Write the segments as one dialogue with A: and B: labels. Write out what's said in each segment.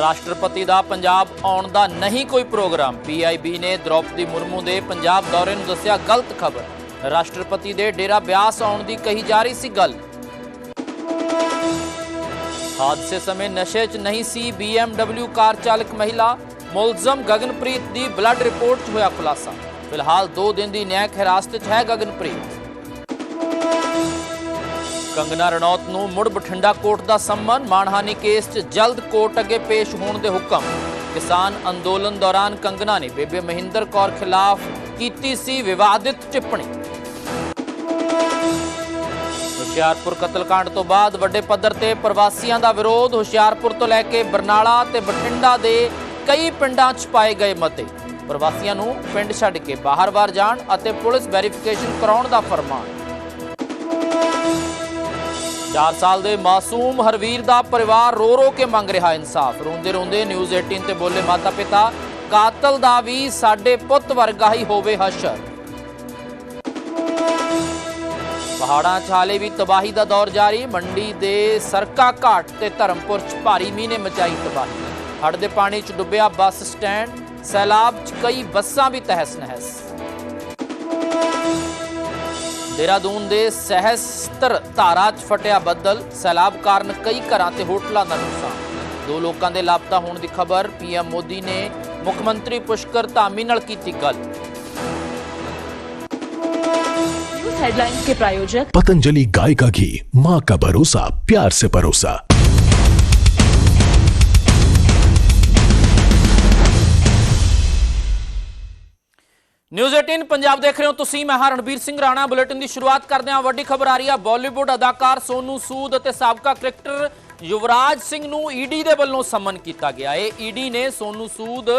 A: ਰਾਸ਼ਟਰਪਤੀ ਦਾ ਪੰਜਾਬ ਆਉਣ ਦਾ ਨਹੀਂ ਕੋਈ ਪ੍ਰੋਗਰਾਮ। ਪੀਆਈਬੀ ਨੇ ਦ੍ਰੋਪਦੀ ਮੁਰਮੂ ਦੇ ਪੰਜਾਬ ਦੌਰੇ ਨੂੰ ਦੱਸਿਆ ਗਲਤ ਖਬਰ। ਰਾਸ਼ਟਰਪਤੀ ਦੇ ਡੇਰਾ ਬਿਆਸ ਆਉਣ ਦੀ ਕਹੀ ਜਾ ਰਹੀ ਸੀ ਗੱਲ। ਹਾਦਸੇ ਸਮੇਂ ਨਸ਼ੇ 'ਚ ਨਹੀਂ ਸੀ BMW ਕਾਰ ਚਾਲਕ ਮਹਿਲਾ। ਮੁਲਜ਼ਮ ਗਗਨਪ੍ਰੀਤ ਦੀ ਬਲੱਡ ਰਿਪੋਰਟ 'ਚ ਹੋਇਆ ਖੁਲਾਸਾ। ਫਿਲਹਾਲ 2 ਦਿਨ ਦੀ ਨਿਆਇਕ ਹਿਰਾਸਤ 'ਚ ਹੈ ਗਗਨਪ੍ਰੀਤ। ਕੰਗਨਾ ਰਣੌਤ ਨੂੰ ਮੁੜ ਬਠਿੰਡਾ ਕੋਰਟ ਦਾ ਸੰਮਨ ਮਾਨਹਾਨੀ ਕੇਸ 'ਚ ਜਲਦ ਕੋਰਟ ਅੱਗੇ ਪੇਸ਼ ਹੋਣ ਦੇ ਹੁਕਮ। ਕਿਸਾਨ ਅੰਦੋਲਨ ਦੌਰਾਨ ਕੰਗਨਾ ਨੇ ਬੇਬੇ ਮਹਿੰਦਰ ਕੌਰ ਖਿਲਾਫ ਕੀਤੀ ਸੀ ਵਿਵਾਦਿਤ ਟਿੱਪਣੀ। ਹੁਸ਼ਿਆਰਪੁਰ ਕਤਲकांड ਤੋਂ ਬਾਅਦ ਵੱਡੇ ਪੱਧਰ ਤੇ ਪ੍ਰਵਾਸੀਆਂ ਦਾ ਵਿਰੋਧ। ਹੁਸ਼ਿਆਰਪੁਰ ਤੋਂ ਲੈ ਕੇ ਬਰਨਾਲਾ ਤੇ ਬਠਿੰਡਾ ਦੇ ਕਈ ਪਿੰਡਾਂ 'ਚ ਪਾਏ ਗਏ ਮਤੇ। ਪ੍ਰਵਾਸੀਆਂ ਨੂੰ ਪਿੰਡ ਛੱਡ ਕੇ ਬਾਹਰ-ਬਾਹਰ ਜਾਣ ਅਤੇ ਪੁਲਿਸ ਵੈਰੀਫਿਕੇਸ਼ਨ ਕਰਾਉਣ ਦਾ ਫਰਮਾਨ। 4 ਸਾਲ ਦੇ ਮਾਸੂਮ ਹਰਵੀਰ ਦਾ ਪਰਿਵਾਰ ਰੋ ਰੋ ਕੇ ਮੰਗ ਰਿਹਾ ਇਨਸਾਫ। ਰੋਂਦੇ ਰੋਂਦੇ ਨਿਊਜ਼ 18 ਤੇ ਬੋਲੇ ਮਾਤਾ-ਪਿਤਾ ਕਾਤਲ ਦਾ ਵੀ ਸਾਡੇ ਪੁੱਤ ਵਰਗਾ ਹੀ ਹੋਵੇ ਹਸ਼ਰ। ਪਹਾੜਾਂ 'ਚ ਹਾਲੇ ਵੀ ਤਬਾਹੀ ਦਾ ਦੌਰ ਜਾਰੀ, ਮੰਡੀ ਦੇ ਸਰਕਾ ਘਾਟ ਤੇ ਧਰਮਪੁਰ 'ਚ ਭਾਰੀ ਮੀਂਹ ਨੇ ਮਚਾਈ ਤਬਾਹੀ। ਹੜ੍ਹ ਦੇ ਪਾਣੀ 'ਚ ਡੁੱਬਿਆ ਬੱਸ ਸਟੈਂਡ, ਸੈਲਾਬ 'ਚ ਕਈ ਬੱਸਾਂ ਵੀ ਤਹਿਸ ਨਹਿਸ। ਦੇਹਰਾਦੂਨ ਦੇ ਸਹਿਸਤਰ ਧਾਰਾ 'ਚ ਫਟਿਆ ਬੱਦਲ ਸੈਲਾਬ ਕਾਰਨ ਕਈ ਘਰਾਂ ਤੇ ਹੋਟਲਾਂ ਦਾ ਨੁਕਸਾਨ ਦੋ ਲੋਕਾਂ ਦੇ ਲਾਪਤਾ ਹੋਣ ਦੀ ਖਬਰ ਪੀਐਮ ਮੋਦੀ ਨੇ ਮੁੱਖ ਮੰਤਰੀ ਪੁਸ਼ਕਰ ਧਾਮੀ ਨਾਲ ਕੀਤੀ ਗੱਲ
B: न्यूज हेडलाइंस के प्रायोजक
C: पतंजलि गाय का घी माँ का भरोसा प्यार से परोसा
A: ਨਿਊਜ਼ 18 ਪੰਜਾਬ ਦੇਖ ਰਹੇ ਹੋ ਤੁਸੀਂ, ਮੈਂ ਹਾਂ ਰਣਬੀਰ ਸਿੰਘ ਰਾਣਾ। ਬੁਲੇਟਿਨ ਦੀ ਸ਼ੁਰੂਆਤ ਕਰਦੇ ਹਾਂ। ਵੱਡੀ ਖਬਰ ਆ ਰਹੀ ਹੈ ਬਾਲੀਵੁੱਡ ਅਦਾਕਾਰ ਸੋਨੂ ਸੂਦ ਅਤੇ ਸਾਬਕਾ ਕ੍ਰਿਕਟਰ ਯੁਵਰਾਜ ਸਿੰਘ ਨੂੰ ਈਡੀ ਦੇ ਵੱਲੋਂ ਸਮਨ ਕੀਤਾ ਗਿਆ ਹੈ। ਈਡੀ ਨੇ ਸੋਨੂ ਸੂਦ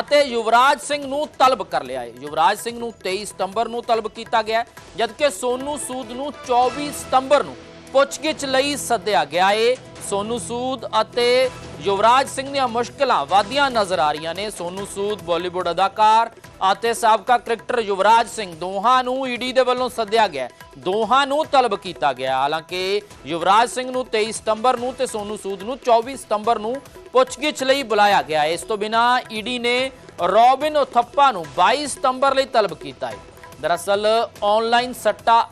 A: ਅਤੇ ਯੁਵਰਾਜ ਸਿੰਘ ਨੂੰ ਤਲਬ ਕਰ ਲਿਆ ਹੈ। ਯੁਵਰਾਜ ਸਿੰਘ ਨੂੰ 23 ਸਤੰਬਰ ਨੂੰ ਤਲਬ ਕੀਤਾ ਗਿਆ ਜਦਕਿ ਸੋਨੂ ਸੂਦ ਨੂੰ 24 ਸਤੰਬਰ ਨੂੰ ਪੁੱਛਗਿੱਛ ਲਈ ਸੱਦਿਆ ਗਿਆ ਹੈ। ਸੋਨੂ ਸੂਦ ਅਤੇ ਯੁਵਰਾਜ ਸਿੰਘ ਦੀਆਂ ਮੁਸ਼ਕਲਾਂ ਵਧੀਆਂ ਨਜ਼ਰ ਆ ਰਹੀਆਂ ਨੇ। ਸੋਨੂ ਸੂਦ ਬਾਲੀਵੁੱਡ ਅਦਾਕਾਰ ਅਤੇ ਸਾਬਕਾ ਕ੍ਰਿਕਟਰ ਯੁਵਰਾਜ ਸਿੰਘ ਦੋਹਾਂ ਨੂੰ ਈਡੀ ਦੇ ਵੱਲੋਂ ਸੱਦਿਆ ਗਿਆ ਦੋਹਾਂ ਨੂੰ ਤਲਬ ਕੀਤਾ ਗਿਆ। ਹਾਲਾਂਕਿ ਯੁਵਰਾਜ ਸਿੰਘ ਨੂੰ 23 ਸਤੰਬਰ ਨੂੰ ਤੇ ਸੋਨੂ ਸੂਦ ਨੂੰ 24 ਸਤੰਬਰ ਨੂੰ ਪੁੱਛਗਿੱਛ ਲਈ ਬੁਲਾਇਆ ਗਿਆ ਇਸ ਤੋਂ ਬਿਨਾ ਈਡੀ ਨੇ ਰੋਬਿਨ ਉਥੱਪਾ ਨੂੰ 22 ਸਤੰਬਰ ਲਈ ਤਲਬ ਕੀਤਾ ਹੈ। ਦਰਅਸਲ ਆਨਲਾਈਨ ਸੱਟਾ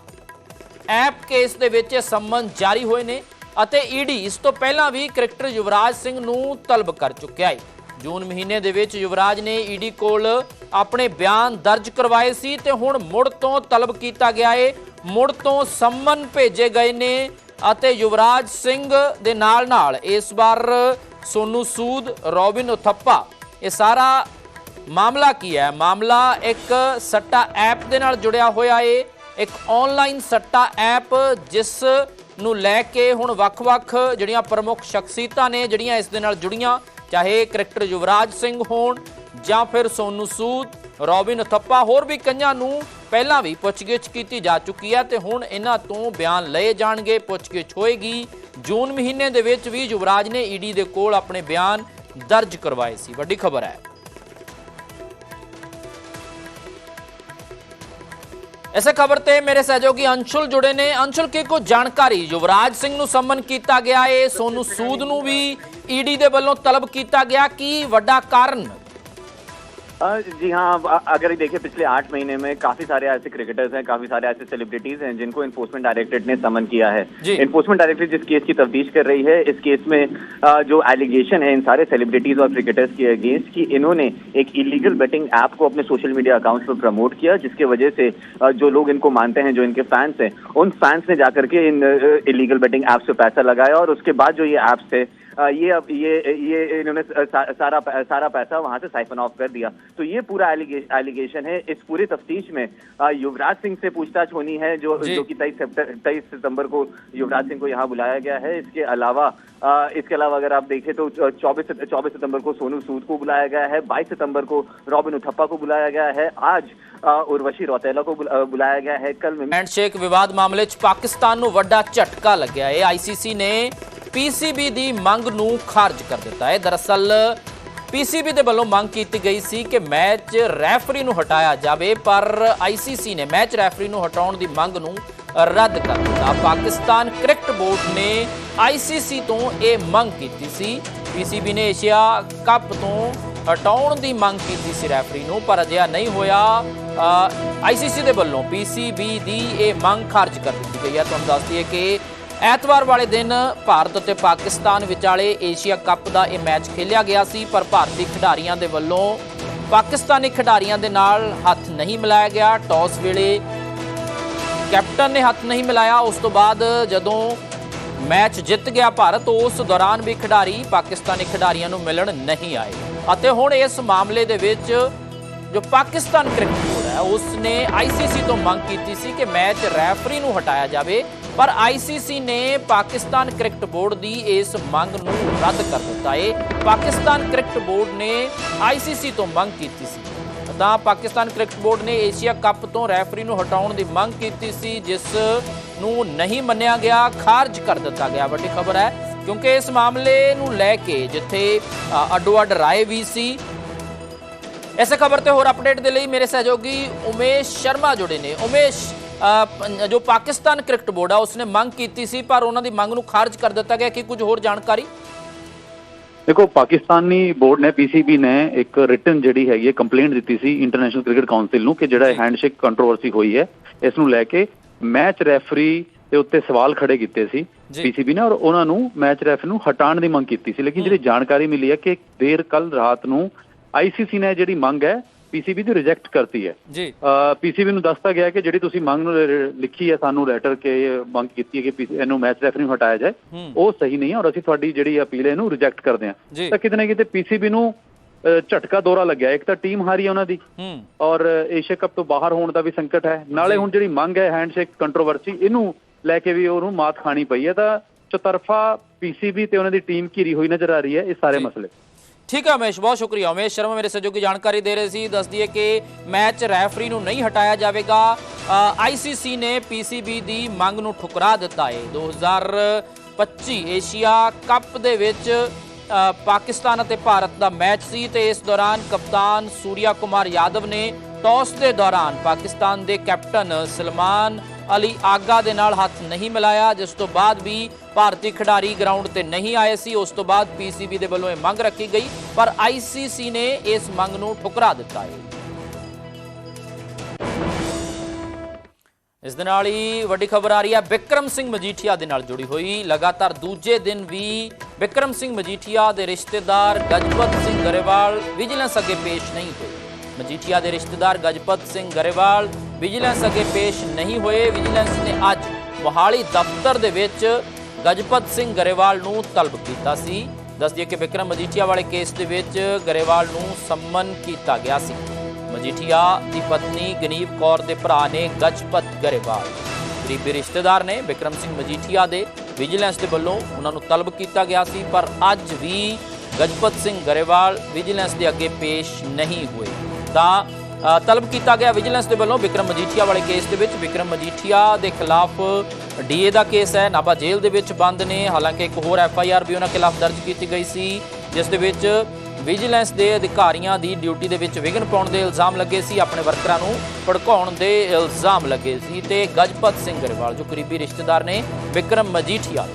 A: ਐਪ ਕੇਸ ਦੇ ਵਿੱਚ ਇਹ ਸੰਮਨ ਜਾਰੀ ਹੋਏ ਨੇ ਅਤੇ ਈਡੀ ਇਸ ਤੋਂ ਪਹਿਲਾਂ ਵੀ ਕ੍ਰਿਕਟਰ ਯੁਵਰਾਜ ਸਿੰਘ ਨੂੰ ਤਲਬ ਕਰ ਚੁੱਕਿਆ ਹੈ। ਜੂਨ ਮਹੀਨੇ ਦੇ ਵਿੱਚ ਯੁਵਰਾਜ ਨੇ ਈਡੀ ਕੋਲ ਆਪਣੇ ਬਿਆਨ ਦਰਜ ਕਰਵਾਏ ਸੀ ਤੇ ਹੁਣ ਮੁੜ ਤੋਂ ਤਲਬ ਕੀਤਾ ਗਿਆ ਏ। ਮੁੜ ਤੋਂ ਸੰਮਨ ਭੇਜੇ ਗਏ ਨੇ ਅਤੇ ਯੁਵਰਾਜ ਸਿੰਘ ਦੇ ਨਾਲ ਨਾਲ ਇਸ ਵਾਰ ਸੋਨੂ ਸੂਦ, ਰੋਬਿਨ ਉਥੱਪਾ, ਇਹ ਸਾਰਾ ਮਾਮਲਾ ਕੀ ਹੈ? ਮਾਮਲਾ ਇੱਕ ਸੱਟਾ ਐਪ ਦੇ ਨਾਲ ਜੁੜਿਆ ਹੋਇਆ ਏ। ਇੱਕ ਆਨਲਾਈਨ ਸੱਟਾ ਐਪ ਜਿਸ ਨੂੰ ਲੈ ਕੇ ਹੁਣ ਵੱਖ-ਵੱਖ ਜਿਹੜੀਆਂ ਪ੍ਰਮੁੱਖ ਸ਼ਖਸੀਅਤਾਂ ਨੇ, ਜਿਹੜੀਆਂ ਇਸ ਦੇ ਨਾਲ ਜੁੜੀਆਂ ਚਾਹੇ ਕ੍ਰਿਕਟਰ ਯੁਵਰਾਜ ਸਿੰਘ ਹੋਣ ਜਾਂ ਫਿਰ ਸੋਨੂ ਸੂਦ, ਰੋਬਿਨ ਥੱਪਾ, ਹੋਰ ਵੀ ਕਈਆਂ ਨੂੰ ਪਹਿਲਾਂ ਵੀ ਪੁੱਛਗਿੱਛ ਕੀਤੀ ਜਾ ਚੁੱਕੀ ਹੈ ਤੇ ਹੁਣ ਇਹਨਾਂ ਤੋਂ ਬਿਆਨ ਲਏ ਜਾਣਗੇ। ਪੁੱਛਗਿੱਛ ਹੋਏਗੀ। ਜੂਨ ਮਹੀਨੇ ਦੇ ਵਿੱਚ ਵੀ ਯੁਵਰਾਜ ਨੇ ਈਡੀ ਦੇ ਕੋਲ ਆਪਣੇ ਬਿਆਨ ਦਰਜ ਕਰਵਾਏ ਸੀ। ਵੱਡੀ ਖਬਰ ਹੈ। ਇਸੇ ਖਬਰ ਤੇ ਮੇਰੇ ਸਹਿਯੋਗੀ ਅੰਸ਼ੁਲ ਜੁੜੇ ਨੇ। ਅੰਸ਼ੁਲ, ਕੀ ਕੋ ਜਾਣਕਾਰੀ ਯੁਵਰਾਜ ਸਿੰਘ ਨੂੰ ਸੰਮਨ ਕੀਤਾ ਗਿਆ ਏ? ਸੋਨੂ ਸੂਦ ਨੂੰ ਵੀ ਈਡੀ ਦੇ ਵੱਲੋਂ ਤਲਬ ਕੀਤਾ ਗਿਆ ਕੀ ਵੱਡਾ ਕਾਰਨ
D: अ, जी हाँ अब अ- अगर देखिए पिछले आठ महीने में काफी सारे ऐसे क्रिकेटर्स हैं काफी सारे ऐसे सेलिब्रिटीज हैं जिनको इन्फोर्समेंट डायरेक्टरेट ने समन किया है
A: जी।
D: इन्फोर्समेंट डायरेक्टरेट जिस केस की तफ्तीश कर रही है इस केस में अ, जो एलिगेशन है इन सारे सेलिब्रिटीज और क्रिकेटर्स के अगेंस्ट कि इन्होंने एक इलीगल बेटिंग ऐप को अपने सोशल मीडिया अकाउंट्स पर प्रमोट किया जिसके वजह से अ, जो लोग इनको मानते हैं जो इनके फैंस हैं उन फैंस ने जाकर के इन इलीगल बेटिंग ऐप्स पे पैसा लगाया और उसके बाद जो ये ऐप्स थे अ, ये अब ये ये इन्होंने सारा सारा पैसा वहाँ से साइफन ऑफ़ कर दिया। तो ये पूरा एलिगेशन है। इस पूरे तफ्तीश में युवराज सिंह से पूछताछ होनी है जो
A: जो।
D: कि तेईस तेईस सितंबर को युवराज सिंह को यहाँ बुलाया गया है। इसके अलावा इसके अलावा अगर आप देखें तो चौबीस चौबीस सितंबर को सोनू सूद को बुलाया गया है। बाईस सितंबर को रॉबिन उथप्पा को बुलाया गया है। आज उर्वशी रौतेला को बुलाया गया है। कल
A: हैंडशेक विवाद मामले पाकिस्तान नु वड्डा झटका लग्या। है आईसीसी ने ਪੀਸੀਬੀ ਦੀ ਮੰਗ ਨੂੰ ਖਾਰਜ ਕਰ ਦਿੱਤਾ ਹੈ। ਦਰਅਸਲ, ਪੀਸੀਬੀ ਦੇ ਵੱਲੋਂ ਮੰਗ ਕੀਤੀ ਗਈ ਸੀ ਕਿ ਮੈਚ ਰੈਫਰੀ ਨੂੰ ਹਟਾਇਆ ਜਾਵੇ, ਪਰ ਆਈਸੀਸੀ ਨੇ ਮੈਚ ਰੈਫਰੀ ਨੂੰ ਹਟਾਉਣ ਦੀ ਮੰਗ ਨੂੰ ਰੱਦ ਕਰ ਦਿੱਤਾ। ਪਾਕਿਸਤਾਨ ਕ੍ਰਿਕਟ ਬੋਰਡ ਨੇ ਆਈਸੀਸੀ ਤੋਂ ਇਹ ਮੰਗ ਕੀਤੀ ਸੀ। ਪੀਸੀਬੀ ਨੇ ਏਸ਼ੀਆ ਕੱਪ ਤੋਂ ਹਟਾਉਣ ਦੀ ਮੰਗ ਕੀਤੀ ਸੀ ਰੈਫਰੀ ਨੂੰ, ਪਰ ਅਜਿਹਾ ਨਹੀਂ ਹੋਇਆ। ਆਈਸੀਸੀ ਦੇ ਵੱਲੋਂ ਪੀਸੀਬੀ ਦੀ ਇਹ ਮੰਗ ਖਾਰਜ ਕਰ ਦਿੱਤੀ ਗਈ ਹੈ। ਤੁਹਾਨੂੰ ਦੱਸ ਦਈਏ ਕਿ ਐਤਵਾਰ ਵਾਲੇ ਦਿਨ ਭਾਰਤ ਅਤੇ ਪਾਕਿਸਤਾਨ ਵਿਚਾਲੇ ਏਸ਼ੀਆ ਕੱਪ ਦਾ ਇਹ ਮੈਚ ਖੇਲਿਆ ਗਿਆ ਸੀ, ਪਰ ਭਾਰਤੀ ਖਿਡਾਰੀਆਂ ਦੇ ਵੱਲੋਂ ਪਾਕਿਸਤਾਨੀ ਖਿਡਾਰੀਆਂ ਦੇ ਨਾਲ ਹੱਥ ਨਹੀਂ ਮਿਲਾਇਆ ਗਿਆ। ਟਾਸ ਵੇਲੇ ਕੈਪਟਨ ਨੇ ਹੱਥ ਨਹੀਂ ਮਿਲਾਇਆ। ਉਸ ਤੋਂ ਬਾਅਦ ਜਦੋਂ ਮੈਚ ਜਿੱਤ ਗਿਆ ਭਾਰਤ, ਉਸ ਦੌਰਾਨ ਵੀ ਖਿਡਾਰੀ ਪਾਕਿਸਤਾਨੀ ਖਿਡਾਰੀਆਂ ਨੂੰ ਮਿਲਣ ਨਹੀਂ ਆਏ। ਅਤੇ ਹੁਣ ਇਸ ਮਾਮਲੇ ਦੇ ਵਿੱਚ ਜੋ ਪਾਕਿਸਤਾਨ ਕ੍ਰਿਕਟ ਉਸਨੇ ਹੈ ਉਸ ਨੇ ਆਈਸੀਸੀ ਤੋਂ ਮੰਗ ਕੀਤੀ ਸੀ ਕਿ ਮੈਚ ਰੈਫਰੀ ਨੂੰ ਹਟਾਇਆ ਜਾਵੇ, ਪਰ ਆਈਸੀਸੀ ਨੇ ਪਾਕਿਸਤਾਨ ਕ੍ਰਿਕਟ ਬੋਰਡ ਦੀ ਇਸ ਮੰਗ ਨੂੰ ਰੱਦ ਕਰ ਦਿੱਤਾ ਏ। ਪਾਕਿਸਤਾਨ ਕ੍ਰਿਕਟ ਬੋਰਡ ਨੇ ਆਈਸੀਸੀ ਤੋਂ ਮੰਗ ਕੀਤੀ ਸੀ। ਤਾਂ ਪਾਕਿਸਤਾਨ ਕ੍ਰਿਕਟ ਬੋਰਡ ਨੇ ਏਸ਼ੀਆ ਕੱਪ ਤੋਂ ਰੈਫਰੀ ਨੂੰ ਹਟਾਉਣ ਦੀ ਮੰਗ ਕੀਤੀ ਸੀ, ਜਿਸ ਨੂੰ ਨਹੀਂ ਮੰਨਿਆ ਗਿਆ, ਖਾਰਜ ਕਰ ਦਿੱਤਾ ਗਿਆ। ਵੱਡੀ ਖਬਰ ਹੈ, ਕਿਉਂਕਿ ਇਸ ਮਾਮਲੇ ਨੂੰ ਲੈ ਕੇ ਜਿੱਥੇ ਅੱਡੋ ਅੱਡ ਰਾਏ ਵੀ ਸੀ ਇਸੇ ਖਬਰ ਤੇ ਹੋਰ ਅਪਡੇਟ ਦੇ ਲਈ ਮੇਰੇ ਸਹਿਯੋਗੀ ਉਮੇਸ਼ ਸ਼ਰਮਾ ਜੁੜੇ ਨੇ। ਉਮੇਸ਼ ਜੋ ਪਾਕਿਸਤਾਨ ਕ੍ਰਿਕਟ ਬੋਰਡ ਆ ਉਸਨੇ ਮੰਗ ਕੀਤੀ ਸੀ ਪਰ ਉਹਨਾਂ ਦੀ ਮੰਗ ਨੂੰ ਖਾਰਜ ਕਰ ਦਿੱਤਾ ਗਿਆ। ਕਿ ਕੁਝ ਹੋਰ ਜਾਣਕਾਰੀ?
E: ਦੇਖੋ ਪਾਕਿਸਤਾਨੀ ਬੋਰਡ ਨੇ ਪੀਸੀਬੀ ਨੇ ਇੱਕ ਰਿਟਨ ਜਿਹੜੀ ਹੈਗੀ ਹੈ ਕੰਪਲੇਂਟ ਦਿੱਤੀ ਸੀ ਇੰਟਰਨੈਸ਼ਨਲ ਕ੍ਰਿਕਟ ਕਾਉਂਸਲ ਨੂੰ ਕਿ ਜਿਹੜਾ ਹੈਂਡਸ਼ੇਕ ਕੰਟਰੋਵਰਸੀ ਹੋਈ ਹੈ ਇਸ ਨੂੰ ਲੈ ਕੇ ਮੈਚ ਰੈਫਰੀ ਦੇ ਉੱਤੇ ਸਵਾਲ ਖੜੇ ਕੀਤੇ ਸੀ। ਪੀਸੀਬੀ ਨੇ ਔਰ ਉਹਨਾਂ ਨੂੰ ਮੈਚ ਰੈਫਰੀ ਨੂੰ ਹਟਾਉਣ ਦੀ ਮੰਗ ਕੀਤੀ ਸੀ। ਲੇਕਿਨ ਜਿਹੜੀ ਜਾਣਕਾਰੀ ਮਿਲੀ ਹੈ ਕਿ ਦੇਰ ਕੱਲ ਰਾਤ ਨੂੰ ਆਈਸੀਸੀ ਨੇ ਜਿਹੜੀ ਮੰਗ ਹੈ ਪੀਸੀਬੀ ਦੀ ਰਿਜੈਕਟ ਕਰਤੀ ਹੈ।
A: ਜੀ।
E: ਪੀਸੀਬੀ ਨੂੰ ਦੱਸਤਾ ਗਿਆ ਕਿ ਜਿਹੜੀ ਤੁਸੀਂ ਮੰਗ ਲਿਖੀ ਹੈ ਸਾਨੂੰ ਲੈਟਰ ਕੇ ਮੰਗ ਕੀਤੀ ਹੈ ਕਿ ਇਹਨੂੰ ਮੈਚ ਰੈਫਰੀ ਨੂੰ ਹਟਾਇਆ ਜਾਏ। ਉਹ ਸਹੀ ਨਹੀਂ ਹੈ ਔਰ ਅਸੀਂ ਤੁਹਾਡੀ ਜਿਹੜੀ ਅਪੀਲ ਹੈ ਇਹਨੂੰ ਰਿਜੈਕਟ ਕਰਦੇ ਹਾਂ। ਤਾਂ ਕਿਤੇ ਨਾ ਕਿਤੇ ਪੀਸੀਬੀ ਨੂੰ ਝਟਕਾ ਦੌਰਾ ਲੱਗਿਆ। ਇੱਕ ਤਾਂ ਟੀਮ ਹਾਰੀ ਹੈ ਉਹਨਾਂ ਦੀ। ਔਰ ਏਸ਼ੀਆ ਕੱਪ ਤੋਂ ਬਾਹਰ ਹੋਣ ਦਾ ਵੀ ਸੰਕਟ ਹੈ। ਨਾਲੇ ਹੁਣ ਜਿਹੜੀ ਮੰਗ ਹੈ ਹੈਂਡਸ਼ੇਕ ਕੰਟਰੋਵਰਸੀ ਇਹਨੂੰ ਲੈ ਕੇ ਵੀ ਉਹਨੂੰ ਮਾਤ ਖਾਣੀ ਪਈ ਹੈ। ਤਾਂ ਚਤਰਫਾ ਪੀਸੀਬੀ ਤੇ ਉਹਨਾਂ ਦੀ ਟੀਮ ਘਿਰੀ ਹੋਈ ਨਜ਼ਰ ਆ ਰਹੀ ਹੈ ਇਹ ਸਾਰੇ। ਮਸਲੇ।
A: ਠੀਕ ਹੈ, ਉਮੇਸ਼, ਬਹੁਤ ਸ਼ੁਕਰੀਆ। ਉਮੇਸ਼ ਸ਼ਰਮਾ ਮੇਰੇ ਸਹਿਯੋਗੀ ਜਾਣਕਾਰੀ ਦੇ ਰਹੇ ਸੀ। ਦੱਸ ਦਈਏ ਕਿ ਮੈਚ ਰੈਫਰੀ ਨੂੰ ਨਹੀਂ ਹਟਾਇਆ ਜਾਵੇਗਾ। ਆਈਸੀਸੀ ਨੇ ਪੀਸੀਬੀ ਦੀ ਮੰਗ ਨੂੰ ਠੁਕਰਾ ਦਿੱਤਾ ਹੈ 2025 ਏਸ਼ੀਆ ਕੱਪ ਦੇ ਵਿੱਚ ਪਾਕਿਸਤਾਨ ਅਤੇ ਭਾਰਤ ਦਾ ਮੈਚ ਸੀ ਤੇ ਇਸ ਦੌਰਾਨ ਕਪਤਾਨ ਸੂਰਿਆ ਕੁਮਾਰ ਯਾਦਵ ਨੇ ਟਾਸ ਦੇ ਦੌਰਾਨ ਪਾਕਿਸਤਾਨ ਦੇ ਕੈਪਟਨ ਸਲਮਾਨ ਅਲੀ ਆਗਾ ਦੇ ਨਾਲ ਹੱਥ ਨਹੀਂ ਮਿਲਾਇਆ, ਜਿਸ ਤੋਂ ਬਾਅਦ ਵੀ ਭਾਰਤੀ ਖਿਡਾਰੀ ਗਰਾਊਂਡ ਤੇ ਨਹੀਂ ਆਏ ਸੀ, ਉਸ ਤੋਂ ਬਾਅਦ ਪੀਸੀਬੀ ਦੇ ਵੱਲੋਂ ਇਹ ਮੰਗ ਰੱਖੀ ਗਈ, ਪਰ ਆਈਸੀਸੀ ਨੇ ਇਸ ਮੰਗ ਨੂੰ ਠੁਕਰਾ ਦਿੱਤਾ ਹੈ। ਇਸ ਦੇ ਨਾਲ ਹੀ ਵੱਡੀ ਖਬਰ ਆ ਰਹੀ ਹੈ ਵਿਕਰਮ ਸਿੰਘ ਮਜੀਠੀਆ ਦੇ ਨਾਲ ਜੁੜੀ ਹੋਈ। ਲਗਾਤਾਰ ਦੂਜੇ ਦਿਨ ਵੀ ਵਿਕਰਮ ਸਿੰਘ ਮਜੀਠੀਆ ਦੇ ਰਿਸ਼ਤੇਦਾਰ ਗਜਪਤ ਸਿੰਘ ਗਰੇਵਾਲ ਵਿਜੀਲੈਂਸ ਅੱਗੇ ਪੇਸ਼ ਨਹੀਂ ਹੋਏ। ਮਜੀਠੀਆ ਦੇ ਰਿਸ਼ਤੇਦਾਰ ਗਜਪਤ ਸਿੰਘ ਗਰੇਵਾਲ ਵਿਜੀਲੈਂਸ ਅੱਗੇ ਪੇਸ਼ ਨਹੀਂ ਹੋਏ। ਵਿਜੀਲੈਂਸ ਨੇ ਅੱਜ ਮੋਹਾਲੀ ਦਫ਼ਤਰ ਦੇ ਵਿੱਚ ਗਜਪਤ ਸਿੰਘ ਗਰੇਵਾਲ ਨੂੰ ਤਲਬ ਕੀਤਾ ਸੀ। ਦੱਸ ਦਈਏ ਕਿ ਵਿਕਰਮ ਮਜੀਠੀਆ ਵਾਲੇ ਕੇਸ ਦੇ ਵਿੱਚ ਗਰੇਵਾਲ ਨੂੰ ਸੰਮਨ ਕੀਤਾ ਗਿਆ ਸੀ। ਮਜੀਠੀਆ ਦੀ ਪਤਨੀ ਗਨੀਵ ਕੌਰ ਦੇ ਭਰਾ ਨੇ ਗਜਪਤ ਗਰੇਵਾਲ। ਕਰੀਬੀ ਰਿਸ਼ਤੇਦਾਰ ਨੇ ਵਿਕਰਮ ਸਿੰਘ ਮਜੀਠੀਆ ਦੇ ਵਿਜੀਲੈਂਸ ਦੇ ਵੱਲੋਂ ਉਹਨਾਂ ਨੂੰ ਤਲਬ ਕੀਤਾ ਗਿਆ ਸੀ, ਪਰ ਅੱਜ ਵੀ ਗਜਪਤ ਸਿੰਘ ਗਰੇਵਾਲ ਵਿਜੀਲੈਂਸ ਦੇ ਅੱਗੇ ਪੇਸ਼ ਨਹੀਂ ਹੋਏ। ਤਾਂ ਤਲਬ ਕੀਤਾ ਗਿਆ ਵਿਜੀਲੈਂਸ ਦੇ ਵੱਲੋਂ ਵਿਕਰਮ ਮਜੀਠੀਆ ਵਾਲੇ ਕੇਸ ਦੇ ਵਿੱਚ ਵਿਕਰਮ ਮਜੀਠੀਆ ਦੇ ਖਿਲਾਫ ਡੀਏ ਦਾ ਕੇਸ ਹੈ, ਨਾਭਾ ਜੇਲ੍ਹ ਦੇ ਵਿੱਚ ਬੰਦ ਨੇ। ਹਾਲਾਂਕਿ ਇੱਕ ਹੋਰ ਐਫ ਆਈ ਆਰ ਵੀ ਉਹਨਾਂ ਖਿਲਾਫ ਦਰਜ ਕੀਤੀ ਗਈ ਸੀ, ਜਿਸ ਦੇ ਵਿੱਚ ਵਿਜੀਲੈਂਸ ਦੇ ਅਧਿਕਾਰੀਆਂ ਦੀ ਡਿਊਟੀ ਦੇ ਵਿੱਚ ਵਿਘਨ ਪਾਉਣ ਦੇ ਇਲਜ਼ਾਮ ਲੱਗੇ ਸੀ, ਆਪਣੇ ਵਰਕਰਾਂ ਨੂੰ ਭੜਕਾਉਣ ਦੇ ਇਲਜ਼ਾਮ ਲੱਗੇ ਸੀ ਤੇ ਗਜਪਤ ਸਿੰਘ ਗਰੇਵਾਲ, ਜੋ ਕਰੀਬੀ ਰਿਸ਼ਤੇਦਾਰ ਨੇ ਵਿਕਰਮ ਮਜੀਠੀਆ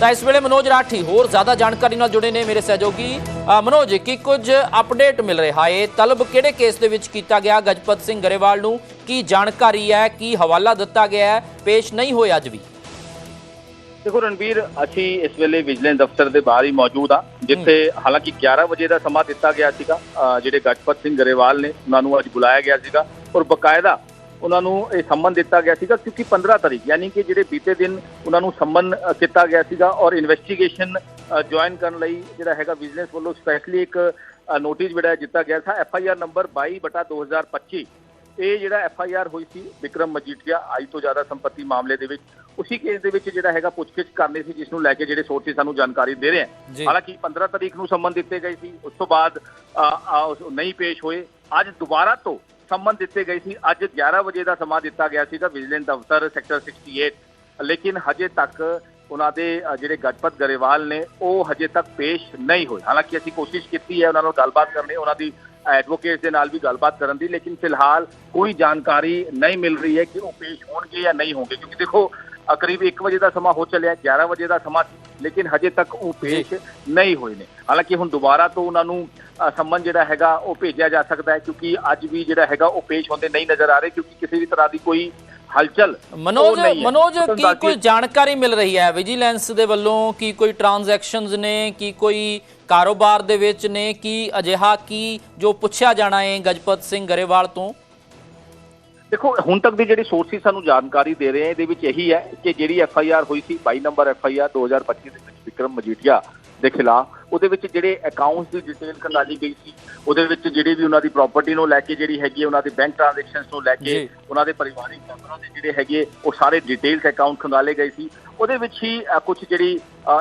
A: ਤਾਂ ਇਸ ਵੇਲੇ ਮਨੋਜ ਰਾਠੀ ਹੋਰ ਜ਼ਿਆਦਾ ਜਾਣਕਾਰੀ ਨਾਲ ਜੁੜੇ ਨੇ ਮੇਰੇ ਸਹਿਯੋਗੀ। ਮਨੋਜ ਕੀ ਕੁਝ ਅਪਡੇਟ ਮਿਲ ਰਿਹਾ ਹੈ? ਤਲਬ ਕਿਹੜੇ ਕੇਸ ਦੇ ਵਿੱਚ ਕੀਤਾ ਗਿਆ? ਗਜਪਤ ਸਿੰਘ ਗਰੇਵਾਲ ਨੂੰ ਕੀ ਜਾਣਕਾਰੀ ਹੈ? ਕੀ ਹਵਾਲਾ ਦਿੱਤਾ ਗਿਆ ਹੈ? ਪੇਸ਼ ਨਹੀਂ ਹੋਇਆ ਅੱਜ ਵੀ।
F: ਦੇਖੋ ਰਣਬੀਰ ਅਸੀਂ ਇਸ ਵੇਲੇ ਵਿਜੀਲੈਂਸ ਦਫ਼ਤਰ ਦੇ ਬਾਹਰ ਹੀ ਮੌਜੂਦ ਆ ਜਿੱਥੇ ਹਾਲਾਂਕਿ 11 ਵਜੇ ਦਾ ਸਮਾਂ ਦਿੱਤਾ ਗਿਆ ਸੀਗਾ। ਜਿਹੜੇ ਗਜਪਤ ਸਿੰਘ ਗਰੇਵਾਲ ਨੇ ਉਹਨਾਂ ਨੂੰ ਅੱਜ ਬੁਲਾਇਆ ਗਿਆ ਸੀਗਾ। ਔਰ ਬਕਾਇਦਾ ਉਹਨਾਂ ਨੂੰ ਇਹ ਸੰਮਨ ਦਿੱਤਾ ਗਿਆ ਸੀਗਾ ਕਿਉਂਕਿ 15 ਤਰੀਕ ਯਾਨੀ ਕਿ ਜਿਹੜੇ ਬੀਤੇ ਦਿਨ ਉਹਨਾਂ ਨੂੰ ਸੰਮਨ ਕੀਤਾ ਗਿਆ ਸੀਗਾ ਔਰ ਇਨਵੈਸਟੀਗੇਸ਼ਨ ਜੁਆਇਨ ਕਰਨ ਲਈ ਜਿਹੜਾ ਹੈਗਾ ਵਿਜੀਲੈਂਸ ਵੱਲੋਂ ਸਪੈਸ਼ਲੀ ਇੱਕ ਨੋਟਿਸ ਜਿਹੜਾ ਦਿੱਤਾ ਗਿਆ ਸੀ। ਐਫ ਆਈ ਆਰ ਨੰਬਰ 22 ਬਟਾ 2025 ਇਹ ਜਿਹੜਾ ਐਫ ਆਈ ਆਰ ਹੋਈ ਸੀ ਵਿਕਰਮ ਮਜੀਠੀਆ ਆਈ ਤੋਂ ਜ਼ਿਆਦਾ ਸੰਪਤੀ ਮਾਮਲੇ ਦੇ ਵਿੱਚ ਉਸੇ ਕੇਸ ਦੇ ਵਿੱਚ ਜਿਹੜਾ ਹੈਗਾ ਪੁੱਛਗਿੱਛ ਕਰਨੀ ਸੀ ਜਿਸ ਨੂੰ ਲੈ ਕੇ ਜਿਹੜੇ ਸੋਰਸਿਸ ਸਾਨੂੰ ਜਾਣਕਾਰੀ ਦੇ ਰਹੇ। ਹਨ ਹਾਲਾਂਕਿ 15 ਤਰੀਕ ਨੂੰ ਸੰਮਨ ਦਿੱਤੇ ਗਏ ਸੀ ਉਸ ਤੋਂ ਬਾਅਦ ਨਹੀਂ ਪੇਸ਼ ਹੋਏ। ਅੱਜ ਦੁਬਾਰਾ ਤੋਂ ਸੰਮਨ ਦਿੱਤੇ ਗਏ ਸੀ। ਅੱਜ 11 ਵਜੇ ਦਾ ਸਮਾਂ ਦਿੱਤਾ ਗਿਆ ਸੀਗਾ ਵਿਜੀਲੈਂਸ ਦਫ਼ਤਰ ਸੈਕਟਰ 68 ਲੇਕਿਨ ਹਜੇ ਤੱਕ ਉਹਨਾਂ ਦੇ ਜਿਹੜੇ ਗਜਪਤ ਗਰੇਵਾਲ ਨੇ ਉਹ ਹਜੇ ਤੱਕ ਪੇਸ਼ ਨਹੀਂ ਹੋਏ। ਹਾਲਾਂਕਿ ਅਸੀਂ ਕੋਸ਼ਿਸ਼ ਕੀਤੀ ਹੈ ਉਹਨਾਂ ਨਾਲ ਗੱਲਬਾਤ ਕਰਨੀ ਉਹਨਾਂ ਦੀ ਐਡਵੋਕੇਟ ਦੇ ਨਾਲ ਵੀ ਗੱਲਬਾਤ ਕਰਨ ਦੀ ਲੇਕਿਨ ਫਿਲਹਾਲ ਕੋਈ ਜਾਣਕਾਰੀ ਨਹੀਂ ਮਿਲ ਰਹੀ ਹੈ ਕਿ ਉਹ ਪੇਸ਼ ਹੋਣਗੇ ਜਾਂ ਨਹੀਂ ਹੋਣਗੇ। ਕਿਉਂਕਿ ਦੇਖੋ ਕਰੀਬ 1 ਵਜੇ ਦਾ ਸਮਾਂ ਹੋ ਚੱਲਿਆ 11 ਵਜੇ ਦਾ ਸਮਾਂ ਸੀ, ਲੇਕਿਨ ਹਜੇ ਤੱਕ ਉਹ ਪੇਸ਼ ਨਹੀਂ ਹੋਏ ਨੇ। ਹਾਲਾਂਕਿ ਹੁਣ ਦੁਬਾਰਾ ਤੋਂ ਉਹਨਾਂ ਨੂੰ ਸੰਮਨ ਜਿਹੜਾ ਹੈਗਾ ਉਹ ਭੇਜਿਆ ਜਾ ਸਕਦਾ ਹੈ ਕਿਉਂਕਿ ਅੱਜ ਵੀ ਜਿਹੜਾ ਹੈਗਾ ਉਹ ਪੇਸ਼ ਹੁੰਦੇ ਨਹੀਂ ਨਜ਼ਰ ਆ ਰਹੇ ਕਿਉਂਕਿ ਕਿਸੇ ਵੀ ਤਰ੍ਹਾਂ ਦੀ ਕੋਈ ਹਲਚਲ
A: ਮਨੋਜ। ਮਨੋਜ ਕੀ ਕੋਈ ਜਾਣਕਾਰੀ ਮਿਲ ਰਹੀ ਹੈ ਵਿਜੀਲੈਂਸ ਦੇ ਵੱਲੋਂ? ਕੀ ਕੋਈ ਟ੍ਰਾਂਜੈਕਸ਼ਨਸ ਨੇ? ਕੀ ਕੋਈ ਕਾਰੋਬਾਰ ਦੇ ਵਿੱਚ ਨੇ? ਕੀ ਅਜਿਹਾ ਕੀ ਜੋ ਪੁੱਛਿਆ ਜਾਣਾ ਹੈ ਗਜਪਤ ਸਿੰਘ ਗਰੇਵਾਲ ਤੋਂ?
F: ਦੇਖੋ ਹੁਣ ਤੱਕ ਦੀ ਜਿਹੜੀ ਸੋਰਸਿਸ ਸਾਨੂੰ ਜਾਣਕਾਰੀ ਦੇ ਰਹੇ ਆ ਇਹਦੇ ਵਿੱਚ ਇਹੀ ਹੈ ਕਿ ਜਿਹੜੀ ਐਫ ਆਈ ਆਰ ਹੋਈ ਸੀ 22 ਨੰਬਰ ਐਫ ਆਈ ਆਰ 2025 ਦੇ ਵਿੱਚ ਵਿਕਰਮ ਮਜੀਠੀਆ ਦੇ ਖਿਲਾਫ ਉਹਦੇ ਵਿੱਚ ਜਿਹੜੇ ਅਕਾਊਂਟਸ ਦੀ ਡਿਟੇਲ ਖੰਗਾਲੀ ਗਈ ਸੀ ਉਹਦੇ ਵਿੱਚ ਜਿਹੜੀ ਵੀ ਉਹਨਾਂ ਦੀ ਪ੍ਰਾਪਰਟੀ ਨੂੰ ਲੈ ਕੇ ਜਿਹੜੀ ਹੈਗੀ ਉਹਨਾਂ ਦੇ ਬੈਂਕ ਟ੍ਰਾਂਜੈਕਸ਼ਨਸ ਨੂੰ ਲੈ ਕੇ। ਉਹਨਾਂ ਦੇ ਪਰਿਵਾਰਿਕ ਮੈਂਬਰਾਂ ਦੇ ਜਿਹੜੇ ਹੈਗੇ ਉਹ ਸਾਰੇ ਡਿਟੇਲਸ ਅਕਾਊਂਟ ਖੰਗਾਲੇ ਗਏ ਸੀ ਉਹਦੇ ਵਿੱਚ ਹੀ ਕੁਝ ਜਿਹੜੀ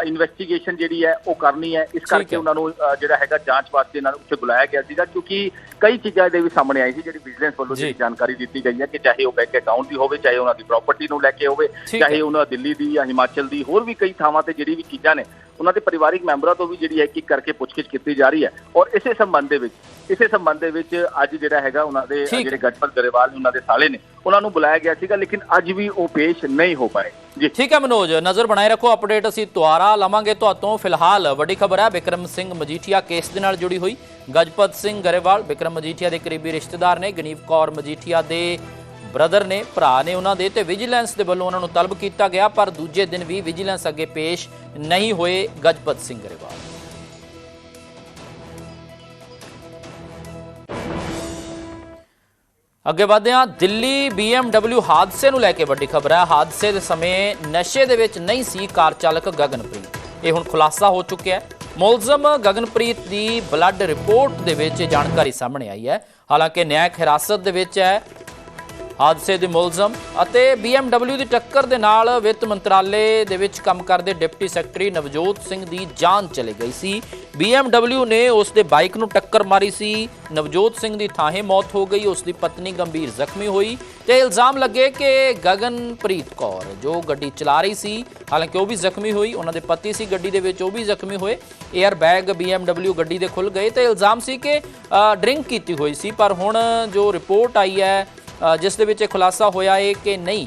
F: ਇਨਵੈਸਟੀਗੇਸ਼ਨ ਜਿਹੜੀ ਹੈ ਉਹ ਕਰਨੀ ਹੈ ਇਸ ਕਰਕੇ। ਉਹਨਾਂ ਨੂੰ ਜਿਹੜਾ ਹੈਗਾ ਜਾਂਚ ਵਾਸਤੇ ਇਹਨਾਂ ਨੂੰ ਉੱਥੇ ਬੁਲਾਇਆ ਗਿਆ ਸੀਗਾ ਕਿਉਂਕਿ ਕਈ ਚੀਜ਼ਾਂ ਇਹਦੇ ਵੀ ਸਾਹਮਣੇ ਆਈ ਸੀ ਜਿਹੜੀ ਵਿਜੀਲੈਂਸ ਵੱਲੋਂ। ਜਿਹੜੀ ਜਾਣਕਾਰੀ ਦਿੱਤੀ ਗਈ ਹੈ ਕਿ ਚਾਹੇ ਉਹ ਬੈਂਕ ਅਕਾਊਂਟ ਦੀ ਹੋਵੇ ਚਾਹੇ ਉਹਨਾਂ ਦੀ ਪ੍ਰਾਪਰਟੀ ਨੂੰ ਲੈ ਕੇ ਹੋਵੇ। ਚਾਹੇ ਉਹਨਾਂ ਦਿੱਲੀ ਦੀ ਜਾਂ ਹਿਮਾਚਲ ਦੀ ਹੋਰ ਵੀ ਕਈ ਥਾਵਾਂ ਤੇ ਜਿਹੜੀ ਵੀ ਚੀਜ਼ਾਂ ਨੇ ਉਹਨਾਂ ਦੇ ਪਰਿਵਾਰਿਕ ਮੈਂਬਰਾਂ ਤੋਂ ਵੀ ਜਿਹੜੀ ਹੈ ਕਿ ਕਰਕੇ ਪੁੱਛਗਿੱਛ ਕੀਤੀ ਜਾ ਰਹੀ ਹੈ ਔਰ ਇਸੇ ਸੰਬੰਧ ਦੇ ਵਿੱਚ ਇਸੇ ਸੰਬੰਧ ਦੇ ਵਿੱਚ ਅੱਜ ਜਿਹੜਾ ਹੈਗਾ ਉਹਨਾਂ ਦੇ। ਜਿਹੜੇ ਗਜਪਤ ਗਰੇਵਾਲ ਨੇ ਉਹਨਾਂ ਦੇ ਸਾਲੇ ਨੇ ਉਹਨਾਂ ਨੂੰ ਬੁਲਾਇਆ ਗਿਆ ਸੀਗਾ, ਲੇਕਿਨ ਅੱਜ ਵੀ ਉਹ ਪੇਸ਼ ਨਹੀਂ ਹੋ ਪਾਏ। ਜੀ।
A: ਠੀਕ ਹੈ ਮਨੋਜ, ਨਜ਼ਰ ਬਣਾਏ ਰੱਖੋ ਅਪਡੇਟ ਅਸੀਂ ਦੁਆਰਾ ਲਵਾਂਗੇ ਤੁਹਾਤੋਂ। ਫਿਲਹਾਲ ਵੱਡੀ ਖਬਰ ਹੈ, ਵਿਕਰਮ ਸਿੰਘ ਮਜੀਠੀਆ ਕੇਸ ਦੇ ਨਾਲ ਜੁੜੀ ਹੋਈ। ਗਜਪਤ ਸਿੰਘ ਗਰੇਵਾਲ, ਵਿਕਰਮ ਮਜੀਠੀਆ ਦੇ ਕਰੀਬੀ ਰਿਸ਼ਤੇਦਾਰ ਨੇ, ਗਨੀਵ ਕੌਰ ਮਜੀਠੀਆ ਦੇ ਬ੍ਰਦਰ ਨੇ, ਭਰਾ ਨੇ ਉਹਨਾਂ ਦੇ ਤੇ ਵਿਜੀਲੈਂਸ ਦੇ ਵੱਲੋਂ ਉਹਨਾਂ ਨੂੰ ਤਲਬ ਕੀਤਾ ਗਿਆ, ਪਰ ਦੂਜੇ ਦਿਨ ਵੀ ਵਿਜੀਲੈਂਸ ਅੱਗੇ ਪੇਸ਼ ਨਹੀਂ ਹੋਏ ਗਜਪਤ ਸਿੰਘ ਗਰੇਵਾਲ। ਅੱਗੇ ਵਧਦੇ ਹਾਂ, ਦਿੱਲੀ BMW ਹਾਦਸੇ ਨੂੰ ਲੈ ਕੇ ਵੱਡੀ ਖਬਰ ਹੈ। ਹਾਦਸੇ ਦੇ ਸਮੇਂ ਨਸ਼ੇ ਦੇ ਵਿੱਚ ਨਹੀਂ ਸੀ ਕਾਰ ਚਾਲਕ ਗਗਨਪ੍ਰੀਤ। ਇਹ ਹੁਣ ਖੁਲਾਸਾ ਹੋ ਚੁੱਕਿਆ ਹੈ। ਮੁਲਜ਼ਮ ਗਗਨਪ੍ਰੀਤ ਦੀ ਬਲੱਡ ਰਿਪੋਰਟ ਦੇ ਵਿੱਚ ਇਹ ਜਾਣਕਾਰੀ ਸਾਹਮਣੇ ਆਈ ਹੈ। ਹਾਲਾਂਕਿ, ਨਿਆਇਕ ਹਿਰਾਸਤ ਦੇ ਵਿੱਚ ਹੈ। ਹਾਦਸੇ ਦੇ ਮੁਲਜ਼ਮ ਅਤੇ BMW ਦੀ ਟੱਕਰ ਦੇ ਨਾਲ ਵਿੱਤ ਮੰਤਰਾਲੇ ਦੇ ਵਿੱਚ ਕੰਮ ਕਰਦੇ ਡਿਪਟੀ ਸੈਕਟਰੀ ਨਵਜੋਤ ਸਿੰਘ ਦੀ ਜਾਨ ਚਲੀ ਗਈ ਸੀ। BMW ਨੇ ਉਸ ਦੇ ਬਾਈਕ ਨੂੰ ਟੱਕਰ ਮਾਰੀ ਸੀ। ਨਵਜੋਤ ਸਿੰਘ ਦੀ ਥਾਂਹੇ ਮੌਤ ਹੋ ਗਈ। ਉਸ ਦੀ ਪਤਨੀ ਗੰਭੀਰ ਜ਼ਖਮੀ ਹੋਈ ਤੇ ਇਲਜ਼ਾਮ ਲੱਗੇ ਕਿ ਗਗਨਪ੍ਰੀਤ ਕੌਰ, ਜੋ ਗੱਡੀ ਚਲਾ ਰਹੀ ਸੀ, ਹਾਲਾਂਕਿ ਉਹ ਵੀ ਜ਼ਖਮੀ ਹੋਈ। ਉਹਨਾਂ ਦੇ ਪਤੀ ਸੀ ਗੱਡੀ ਦੇ ਵਿੱਚ, ਉਹ ਵੀ ਜ਼ਖਮੀ ਹੋਏ। 에ਅਰ ਬੈਗ BMW ਗੱਡੀ ਦੇ ਖੁੱਲ ਗਏ ਤੇ ਇਲਜ਼ਾਮ ਸੀ ਕਿ ਡਰਿੰਕ ਕੀਤੀ ਹੋਈ ਸੀ। ਪਰ ਹੁਣ ਜੋ ਰਿਪੋਰਟ ਆਈ ਹੈ ਜਿਸ ਦੇ ਵਿੱਚ ਇਹ ਖੁਲਾਸਾ ਹੋਇਆ ਹੈ ਕਿ ਨਹੀਂ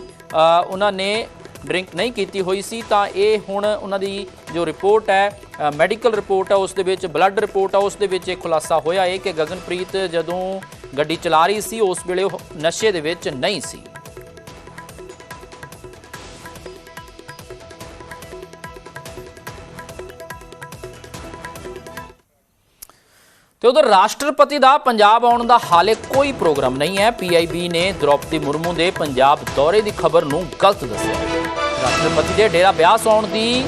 A: ਉਹਨਾਂ ਨੇ ਡਰਿੰਕ ਨਹੀਂ ਕੀਤੀ ਹੋਈ ਸੀ, ਤਾਂ ਇਹ ਹੁਣ ਉਹਨਾਂ ਦੀ ਜੋ ਰਿਪੋਰਟ ਹੈ ਮੈਡੀਕਲ ਰਿਪੋਰਟ ਹੈ, ਉਸ ਦੇ ਵਿੱਚ ਬਲੱਡ ਰਿਪੋਰਟ ਹੈ, ਉਸ ਦੇ ਵਿੱਚ ਇਹ ਖੁਲਾਸਾ ਹੋਇਆ ਹੈ ਕਿ ਗਗਨਪ੍ਰੀਤ ਜਦੋਂ ਗੱਡੀ ਚਲਾ ਰਹੀ ਸੀ, ਉਸ ਵੇਲੇ ਉਹ ਨਸ਼ੇ ਦੇ ਵਿੱਚ ਨਹੀਂ ਸੀ। ਤੇ ਉਧਰ ਰਾਸ਼ਟਰਪਤੀ ਦਾ ਪੰਜਾਬ ਆਉਣ ਦਾ ਹਾਲੇ ਕੋਈ ਪ੍ਰੋਗਰਾਮ ਨਹੀਂ ਹੈ। ਪੀਆਈਬੀ ਨੇ ਦ੍ਰੋਪਦੀ ਮੁਰਮੂ ਦੇ ਪੰਜਾਬ ਦੌਰੇ ਦੀ ਖਬਰ ਨੂੰ ਗਲਤ ਦੱਸਿਆ। ਰਾਸ਼ਟਰਪਤੀ ਦੇ ਡੇਰਾ ਬਿਆਸ ਆਉਣ ਦੀ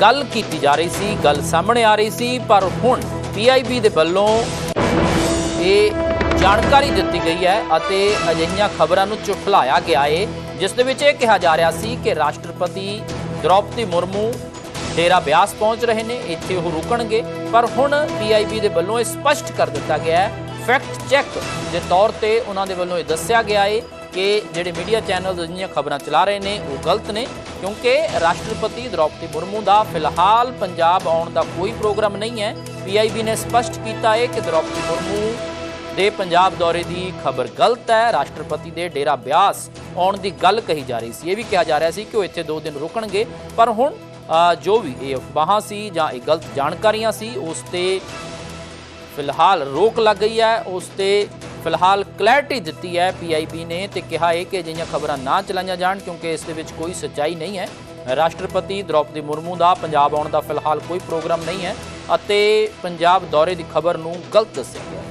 A: ਗੱਲ ਕੀਤੀ ਜਾ ਰਹੀ ਸੀ, ਗੱਲ ਸਾਹਮਣੇ ਆ ਰਹੀ ਸੀ, ਪਰ ਹੁਣ ਪੀਆਈਬੀ ਦੇ ਵੱਲੋਂ ਇਹ ਜਾਣਕਾਰੀ ਦਿੱਤੀ ਗਈ ਹੈ ਅਤੇ ਅਜਿਹੀਆਂ ਖਬਰਾਂ ਨੂੰ ਝੁਠਲਾਇਆ ਗਿਆ ਹੈ ਜਿਸ ਦੇ ਵਿੱਚ ਇਹ ਕਿਹਾ ਜਾ ਰਿਹਾ ਸੀ ਕਿ ਰਾਸ਼ਟਰਪਤੀ ਦ੍ਰੋਪਦੀ ਮੁਰਮੂ ਡੇਰਾ ਬਿਆਸ ਪਹੁੰਚ ਰਹੇ ਨੇ, ਇੱਥੇ ਉਹ ਰੁਕਣਗੇ। ਪਰ ਹੁਣ ਪੀਆਈਬੀ ਦੇ ਵੱਲੋਂ ਇਹ ਸਪਸ਼ਟ ਕਰ ਦਿੱਤਾ ਗਿਆ ਹੈ। ਫੈਕਟ ਚੈੱਕ ਦੇ ਤੌਰ ਤੇ ਉਹਨਾਂ ਦੇ ਵੱਲੋਂ ਇਹ ਦੱਸਿਆ ਗਿਆ ਹੈ ਕਿ ਜਿਹੜੇ ਮੀਡੀਆ ਚੈਨਲਸ ਅਜਿਹੀਆਂ ਖਬਰਾਂ ਚਲਾ ਰਹੇ ਨੇ, ਉਹ ਗਲਤ ਨੇ। ਕਿਉਂਕਿ ਰਾਸ਼ਟਰਪਤੀ ਦ੍ਰੌਪਦੀ ਮੁਰਮੂ ਦਾ ਫਿਲਹਾਲ ਪੰਜਾਬ ਆਉਣ ਦਾ ਕੋਈ ਪ੍ਰੋਗਰਾਮ ਨਹੀਂ ਹੈ। ਪੀਆਈਬੀ ਨੇ ਸਪਸ਼ਟ ਕੀਤਾ ਹੈ ਕਿ ਦ੍ਰੌਪਦੀ ਮੁਰਮੂ ਦੇ ਪੰਜਾਬ ਦੌਰੇ ਦੀ ਖਬਰ ਗਲਤ ਹੈ। ਰਾਸ਼ਟਰਪਤੀ ਦੇ ਡੇਰਾ ਬਿਆਸ ਆਉਣ ਦੀ ਗੱਲ ਕਹੀ ਜਾ ਰਹੀ ਸੀ। ਇਹ ਵੀ ਕਿਹਾ ਜਾ ਰਿਹਾ ਸੀ ਕਿ ਉਹ ਇੱਥੇ 2 ਦਿਨ ਰੁਕਣਗੇ। ਪਰ ਹੁਣ ਜੋ ਵੀ ਇਹ ਅਫਵਾਹਾਂ ਸੀ ਜਾਂ ਇਹ ਗਲਤ ਜਾਣਕਾਰੀਆਂ ਸੀ, ਉਸ ਤੇ ਫਿਲਹਾਲ ਰੋਕ ਲੱਗ ਗਈ ਹੈ। ਉਸ ਤੇ ਫਿਲਹਾਲ ਕਲੈਰਿਟੀ ਦਿੱਤੀ ਹੈ ਪੀਆਈਬੀ ਨੇ ਤੇ ਕਿਹਾ ਹੈ ਕਿ ਅਜਿਹੀਆਂ ਖਬਰਾਂ ਨਾ ਚਲਾਈਆਂ ਜਾਣ ਕਿਉਂਕਿ ਇਸ ਦੇ ਵਿੱਚ ਕੋਈ ਸੱਚਾਈ ਨਹੀਂ ਹੈ। ਰਾਸ਼ਟਰਪਤੀ ਦ੍ਰੋਪਦੀ ਮੁਰਮੂ ਦਾ ਪੰਜਾਬ ਆਉਣ ਦਾ ਫਿਲਹਾਲ ਕੋਈ ਪ੍ਰੋਗਰਾਮ ਨਹੀਂ ਹੈ ਅਤੇ ਪੰਜਾਬ ਦੌਰੇ ਦੀ ਖਬਰ ਨੂੰ ਗਲਤ ਦੱਸਿਆ ਗਿਆ।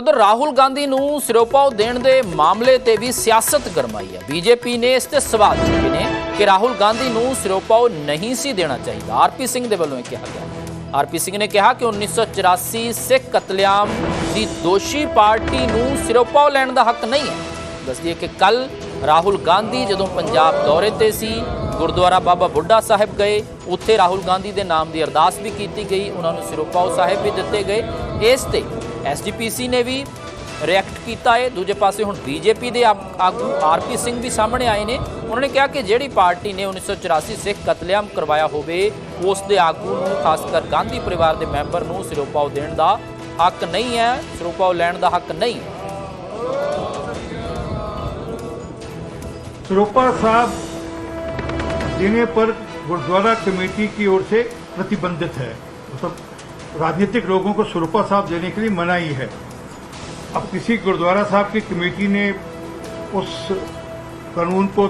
A: ਤੇ ਉਧਰ ਰਾਹੁਲ ਗਾਂਧੀ ਨੂੰ ਸਿਰੋਪਾਓ ਦੇਣ ਦੇ ਮਾਮਲੇ ਤੇ ਵੀ ਸਿਆਸਤ ਗਰਮਾਈ ਹੈ, ਬੀਜੇਪੀ ਨੇ ਇਸ ਤੇ ਸਵਾਲ ਚੁੱਕੇ ਨੇ ਕਿ ਰਾਹੁਲ ਗਾਂਧੀ ਨੂੰ ਸਿਰੋਪਾਓ ਨਹੀਂ ਸੀ ਦੇਣਾ ਚਾਹੀਦਾ। ਆਰਪੀ ਸਿੰਘ ਦੇ ਵੱਲੋਂ ਇਹ ਕਿਹਾ ਗਿਆ। ਆਰਪੀ ਸਿੰਘ ਨੇ ਕਿਹਾ ਕਿ 1984 ਸਿੱਖ ਕਤਲੇਆਮ ਦੀ ਦੋਸ਼ੀ ਪਾਰਟੀ ਨੂੰ ਸਿਰੋਪਾਓ ਲੈਣ ਦਾ ਹੱਕ ਨਹੀਂ ਹੈ। ਦੱਸਦੀਏ ਕਿ ਕੱਲ ਰਾਹੁਲ ਗਾਂਧੀ ਜਦੋਂ ਪੰਜਾਬ ਦੌਰੇ ਤੇ ਸੀ, ਗੁਰਦੁਆਰਾ ਬਾਬਾ ਬੁੱਢਾ ਸਾਹਿਬ ਗਏ, ਉੱਥੇ ਰਾਹੁਲ ਗਾਂਧੀ ਦੇ ਨਾਮ ਦੀ ਅਰਦਾਸ ਵੀ ਕੀਤੀ ਗਈ, ਉਹਨਾਂ ਨੂੰ ਸਿਰੋਪਾਓ ਸਾਹਿਬ ਵੀ ਦਿੱਤੇ ਗਏ। ਇਸ ਤੇ ਐਸਜੀਪੀਸੀ ਨੇ ਵੀ ਰਿਐਕਟ ਕੀਤਾ ਹੈ ਦੂਜੇ ਪਾਸੇ ਹੁਣ ਬੀਜੇਪੀ ਦੇ ਆਪ- ਆਗੂ ਆਰਪੀ ਸਿੰਘ ਵੀ ਸਾਹਮਣੇ ਆਏ ਨੇ ਉਹਨਾਂ ਨੇ ਕਿਹਾ ਕਿ ਜਿਹੜੀ ਪਾਰਟੀ ਨੇ 1984 ਸਿੱਖ ਕਤਲੇਆਮ ਕਰਵਾਇਆ ਹੋਵੇ ਉਸ ਦੇ ਆਗੂ ਨੂੰ ਖਾਸ ਕਰ ਗਾਂਧੀ ਪਰਿਵਾਰ ਦੇ ਮੈਂਬਰ ਨੂੰ ਸਿਰੋਪਾਓ ਦੇਣ ਦਾ ਹੱਕ ਨਹੀਂ ਹੈ ਸਿਰੋਪਾਓ ਲੈਣ ਦਾ ਹੱਕ ਨਹੀਂ ਹੈ
G: सरोपा साहब देने पर गुरुद्वारा कमेटी की ओर से प्रतिबंधित है मतलब राजनीतिक लोगों को सरोपा साहब देने के लिए मनाही है। अब किसी गुरुद्वारा साहब की कमेटी ने उस कानून को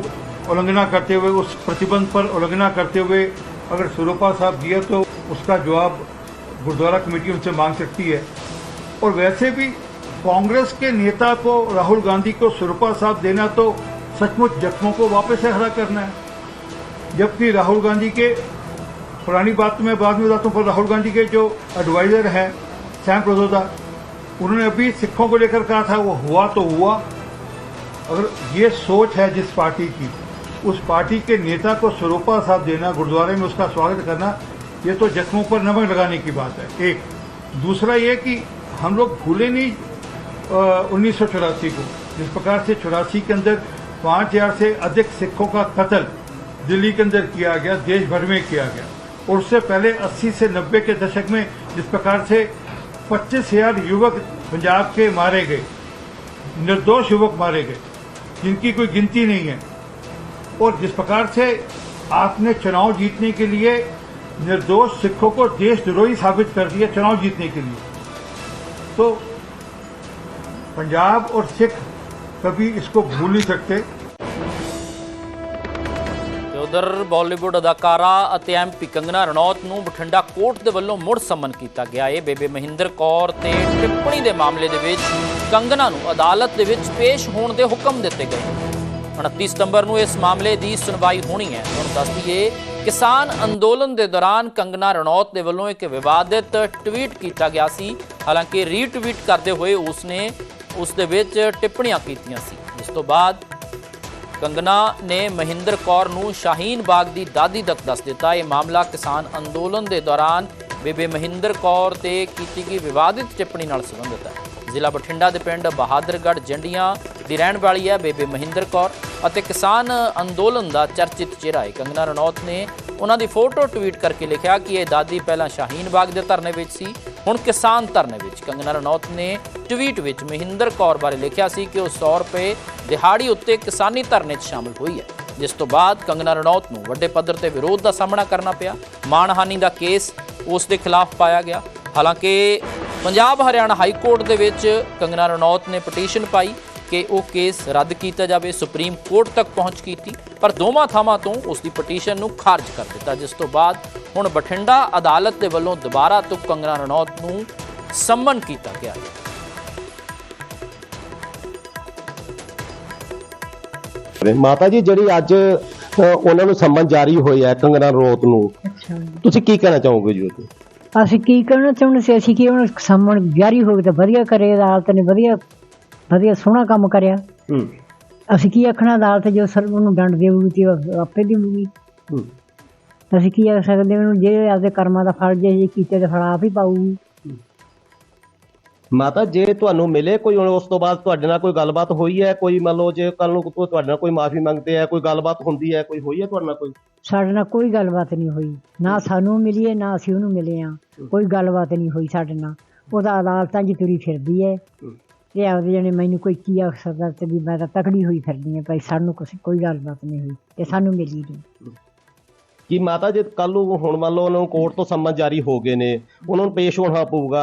G: उल्लंघना करते हुए, उस प्रतिबंध पर उल्लंघना करते हुए अगर सरोपा साहब दिया तो उसका जवाब गुरुद्वारा कमेटी उनसे मांग सकती है। और वैसे भी कांग्रेस के नेता को, राहुल गांधी को सुरपा साहब देना तो सचमुच जख्मों को वापस से हरा करना है। जबकि राहुल गांधी के पुरानी बात तो मैं बाद में बताता हूँ, पर राहुल गांधी के जो एडवाइजर हैं सैम प्रदोदा उन्होंने अभी सिखों को लेकर कहा था, वो हुआ तो हुआ। अगर ये सोच है जिस पार्टी की, उस पार्टी के नेता को सरोपा साहब देना, गुरुद्वारे में उसका स्वागत करना, ये तो जख्मों पर नमक लगाने की बात है। एक। दूसरा ये कि हम लोग भूले नहीं उन्नीस सौ चौरासी को। जिस प्रकार से चौरासी के अंदर पाँच हज़ार से अधिक सिखों का कत्ल दिल्ली के अंदर किया गया, देश भर में किया गया। और उससे पहले 80 से 90 के दशक में जिस प्रकार से पच्चीस हज़ार युवक पंजाब के मारे गए, निर्दोष युवक मारे गए, जिनकी कोई गिनती नहीं है। और जिस प्रकार से आपने चुनाव जीतने के लिए निर्दोष सिखों को देशद्रोही साबित कर दिया चुनाव जीतने के लिए तो पंजाब और सिख कभी इसको भूल नहीं सकते।
A: ਉਧਰ ਬਾਲੀਵੁੱਡ ਅਦਾਕਾਰਾ ਅਤੇ ਐਮਪੀ ਕੰਗਨਾ ਰਣੌਤ ਨੂੰ ਬਠਿੰਡਾ ਕੋਰਟ ਦੇ ਵੱਲੋਂ ਮੁੜ ਸਮਨ ਕੀਤਾ ਗਿਆ। ਹੈ ਬੇਬੇ ਮਹਿੰਦਰ ਕੌਰ ਤੇ ਟਿੱਪਣੀ ਦੇ ਮਾਮਲੇ ਦੇ ਵਿੱਚ ਕੰਗਨਾ ਨੂੰ ਅਦਾਲਤ ਦੇ ਵਿੱਚ ਪੇਸ਼ ਹੋਣ ਦੇ ਹੁਕਮ ਦਿੱਤੇ ਗਏ। 29 ਸਤੰਬਰ ਨੂੰ ਇਸ ਮਾਮਲੇ ਦੀ ਸੁਣਵਾਈ ਹੋਣੀ ਹੈ। ਹੁਣ ਦੱਸ ਦਈਏ, ਕਿਸਾਨ ਅੰਦੋਲਨ ਦੇ ਦੌਰਾਨ ਕੰਗਨਾ ਰਣੌਤ ਦੇ ਵੱਲੋਂ ਇੱਕ ਵਿਵਾਦਿਤ ਟਵੀਟ ਕੀਤਾ ਗਿਆ ਸੀ। ਹਾਲਾਂਕਿ, ਰੀਟਵੀਟ ਕਰਦੇ ਹੋਏ ਉਸਨੇ, ਉਸ ਦੇ ਵਿੱਚ ਟਿੱਪਣੀਆਂ ਕੀਤੀਆਂ ਸੀ। ਇਸ ਤੋਂ ਬਾਅਦ ਕੰਗਨਾ ਨੇ ਮਹਿੰਦਰ ਕੌਰ ਨੂੰ ਸ਼ਾਹੀਨ ਬਾਗ ਦੀ ਦਾਦੀ ਤੱਕ ਦੱਸ ਦਿੱਤਾ। ਇਹ ਮਾਮਲਾ ਕਿਸਾਨ ਅੰਦੋਲਨ ਦੇ ਦੌਰਾਨ ਬੇਬੇ ਮਹਿੰਦਰ ਕੌਰ ਤੇ ਕੀਤੀ ਗਈ ਵਿਵਾਦਿਤ ਟਿੱਪਣੀ ਨਾਲ ਸੰਬੰਧਿਤ ਹੈ। ਜ਼ਿਲ੍ਹਾ ਬਠਿੰਡਾ ਦੇ ਪਿੰਡ ਬਹਾਦਰਗੜ੍ਹ ਜੰਡੀਆਂ ਦੀ ਰਹਿਣ ਵਾਲੀ ਹੈ ਬੇਬੇ ਮਹਿੰਦਰ ਕੌਰ ਅਤੇ ਕਿਸਾਨ ਅੰਦੋਲਨ ਦਾ ਚਰਚਿਤ ਚਿਹਰਾ ਹੈ। ਕੰਗਨਾ ਰਣੌਤ ਨੇ ਉਹਨਾਂ ਦੀ ਫੋਟੋ ਟਵੀਟ ਕਰਕੇ ਲਿਖਿਆ ਕਿ ਇਹ ਦਾਦੀ ਪਹਿਲਾਂ ਸ਼ਾਹੀਨ ਬਾਗ ਦੇ ਧਰਨੇ ਵਿੱਚ ਸੀ, ਹੁਣ ਕਿਸਾਨ ਧਰਨੇ ਵਿੱਚ। ਕੰਗਨਾ ਰਣੌਤ ਨੇ ਟਵੀਟ ਵਿੱਚ ਮਹਿੰਦਰ ਕੌਰ ਬਾਰੇ ਲਿਖਿਆ ਸੀ ਕਿ ਉਹ 100 ਰੁਪਏ ਦਿਹਾੜੀ ਉੱਤੇ ਕਿਸਾਨੀ ਧਰਨੇ 'ਚ ਸ਼ਾਮਲ ਹੋਈ ਹੈ। ਜਿਸ ਤੋਂ ਬਾਅਦ ਕੰਗਨਾ ਰਣੌਤ ਨੂੰ ਵੱਡੇ ਪੱਧਰ ਤੇ ਵਿਰੋਧ ਦਾ ਸਾਹਮਣਾ ਕਰਨਾ ਪਿਆ। ਮਾਣਹਾਨੀ ਦਾ ਕੇਸ ਉਸ ਦੇ ਖਿਲਾਫ ਪਾਇਆ ਗਿਆ। ਹਾਲਾਂਕਿ ਪੰਜਾਬ ਹਰਿਆਣਾ ਹਾਈ ਕੋਰਟ ਦੇ ਵਿੱਚ ਕੰਗਨਾ ਰਣੌਤ ਨੇ ਪਟੀਸ਼ਨ ਪਾਈ ਕਿ ਉਹ ਕੇਸ ਰੱਦ ਕੀਤਾ ਜਾਵੇ, ਸੁਪਰੀਮ ਕੋਰਟ ਤੱਕ ਪਹੁੰਚ ਕੀਤੀ। ਪਰ ਦੋਵਾਂ ਥਾਵਾਂ ਤੋਂ ਉਸ ਦੀ ਪਟੀਸ਼ਨ ਨੂੰ ਖਾਰਜ ਕਰ ਦਿੱਤਾ ਜਿਸ ਤੋਂ ਬਾਅਦ ਹੁਣ ਬਠਿੰਡਾ ਅਦਾਲਤ ਦੇ ਵੱਲੋਂ ਦੁਬਾਰਾ ਤੋਂ ਕੰਗਨਾ ਰਣੌਤ ਨੂੰ ਸੰਮਨ ਕੀਤਾ ਗਿਆ। ਹੈ
H: ਮਾਤਾ ਜੀ ਜਿਹੜੀ ਅੱਜ ਉਹਨਾਂ ਨੂੰ ਸੰਮਨ ਜਾਰੀ ਹੋਈ ਹੈ ਕੰਗਨਾ ਰੋਤ ਨੂੰ। ਤੁਸੀਂ ਕੀ ਕਹਿਣਾ ਚਾਹੋਗੇ ਜੀ ਉਹਦੇ?
I: ਅਸੀਂ ਕੀ ਕਹਿਣਾ ਚਾਹੁੰਦੇ ਸੀ? ਅਸੀਂ ਕੀ ਉਹਨਾਂ ਨੂੰ ਸਾਹਮਣ ਜਾਰੀ ਹੋ ਤਾਂ ਵਧੀਆ ਕਰੇ ਅਦਾਲਤ ਨੇ ਵਧੀਆ ਵਧੀਆ ਸੋਹਣਾ ਕੰਮ ਕਰਿਆ।
H: ਹੂੰ।
I: ਅਸੀਂ ਕੀ ਆਖਣਾ ਅਦਾਲਤ ਜੋ ਸਰ ਉਹਨੂੰ ਦੰਡ ਦੇਊਗੀ ਤੇ ਉਹ ਆਪੇ ਦੇਊਗੀ
H: ਹੂੰ।
I: ਅਸੀਂ ਕੀ ਆਖ ਸਕਦੇ ਹਾਂ ਉਹਨੂੰ ਜੇ ਆਪਦੇ ਕਰਮਾਂ ਦਾ ਫਲ ਜੇ ਕੀਤੇ ਤਾਂ ਫਲ ਆਪ ਹੀ ਪਾਊਗੀ।
H: ਮਾਤਾ ਜੇ ਤੁਹਾਨੂੰ ਮਿਲੇ ਕੋਈ ਹੁਣ ਉਸ ਤੋਂ ਬਾਅਦ ਤੁਹਾਡੇ ਨਾਲ ਕੋਈ ਗੱਲਬਾਤ ਹੋਈ ਹੈ ਕੋਈ ਮੰਨ ਲਓ ਜੇ ਕੱਲ ਨੂੰ ਕੋਈ ਤੁਹਾਡੇ ਨਾਲ ਕੋਈ ਮਾਫੀ ਮੰਗਦੇ ਆ ਕੋਈ ਗੱਲਬਾਤ ਹੁੰਦੀ ਹੈ ਕੋਈ ਹੋਈ ਹੈ ਤੁਹਾਡੇ ਨਾਲ ਕੋਈ?
I: ਸਾਡੇ ਨਾਲ ਕੋਈ ਗੱਲਬਾਤ ਨਹੀਂ ਹੋਈ। ਨਾ ਸਾਨੂੰ ਮਿਲੀ ਹੈ ਨਾ ਅਸੀਂ ਉਹਨੂੰ ਮਿਲੇ ਆ ਕੋਈ ਗੱਲਬਾਤ ਨਹੀਂ ਹੋਈ ਸਾਡੇ ਨਾਲ। ਉਹਦਾ ਅਦਾਲਤਾਂ 'ਚ ਤੁਰੀ ਫਿਰਦੀ ਹੈ। ਤੇ ਆਪਦੇ ਜਣੇ ਮੈਨੂੰ ਕੋਈ ਕੀ ਆਖ ਸਕਦਾ ਤੇ ਵੀ ਮੈਂ ਤਾਂ ਤਕੜੀ ਹੋਈ ਫਿਰਦੀ ਹਾਂ ਭਾਈ ਸਾਨੂੰ ਕੁਛ ਕੋਈ ਗੱਲਬਾਤ ਨਹੀਂ ਹੋਈ ਤੇ ਸਾਨੂੰ ਮਿਲੀ ਨਹੀਂ
H: ਕੀ ਮਾਤਾ ਜੇ ਕੱਲ ਨੂੰ ਹੁਣ ਮੰਨ ਲਓ ਉਹਨਾਂ ਨੂੰ ਕੋਰਟ ਤੋਂ ਸੰਮਨ ਜਾਰੀ ਹੋ ਗਏ ਨੇ ਉਹਨਾਂ ਨੂੰ ਪੇਸ਼ ਹੋਣਾ ਪਊਗਾ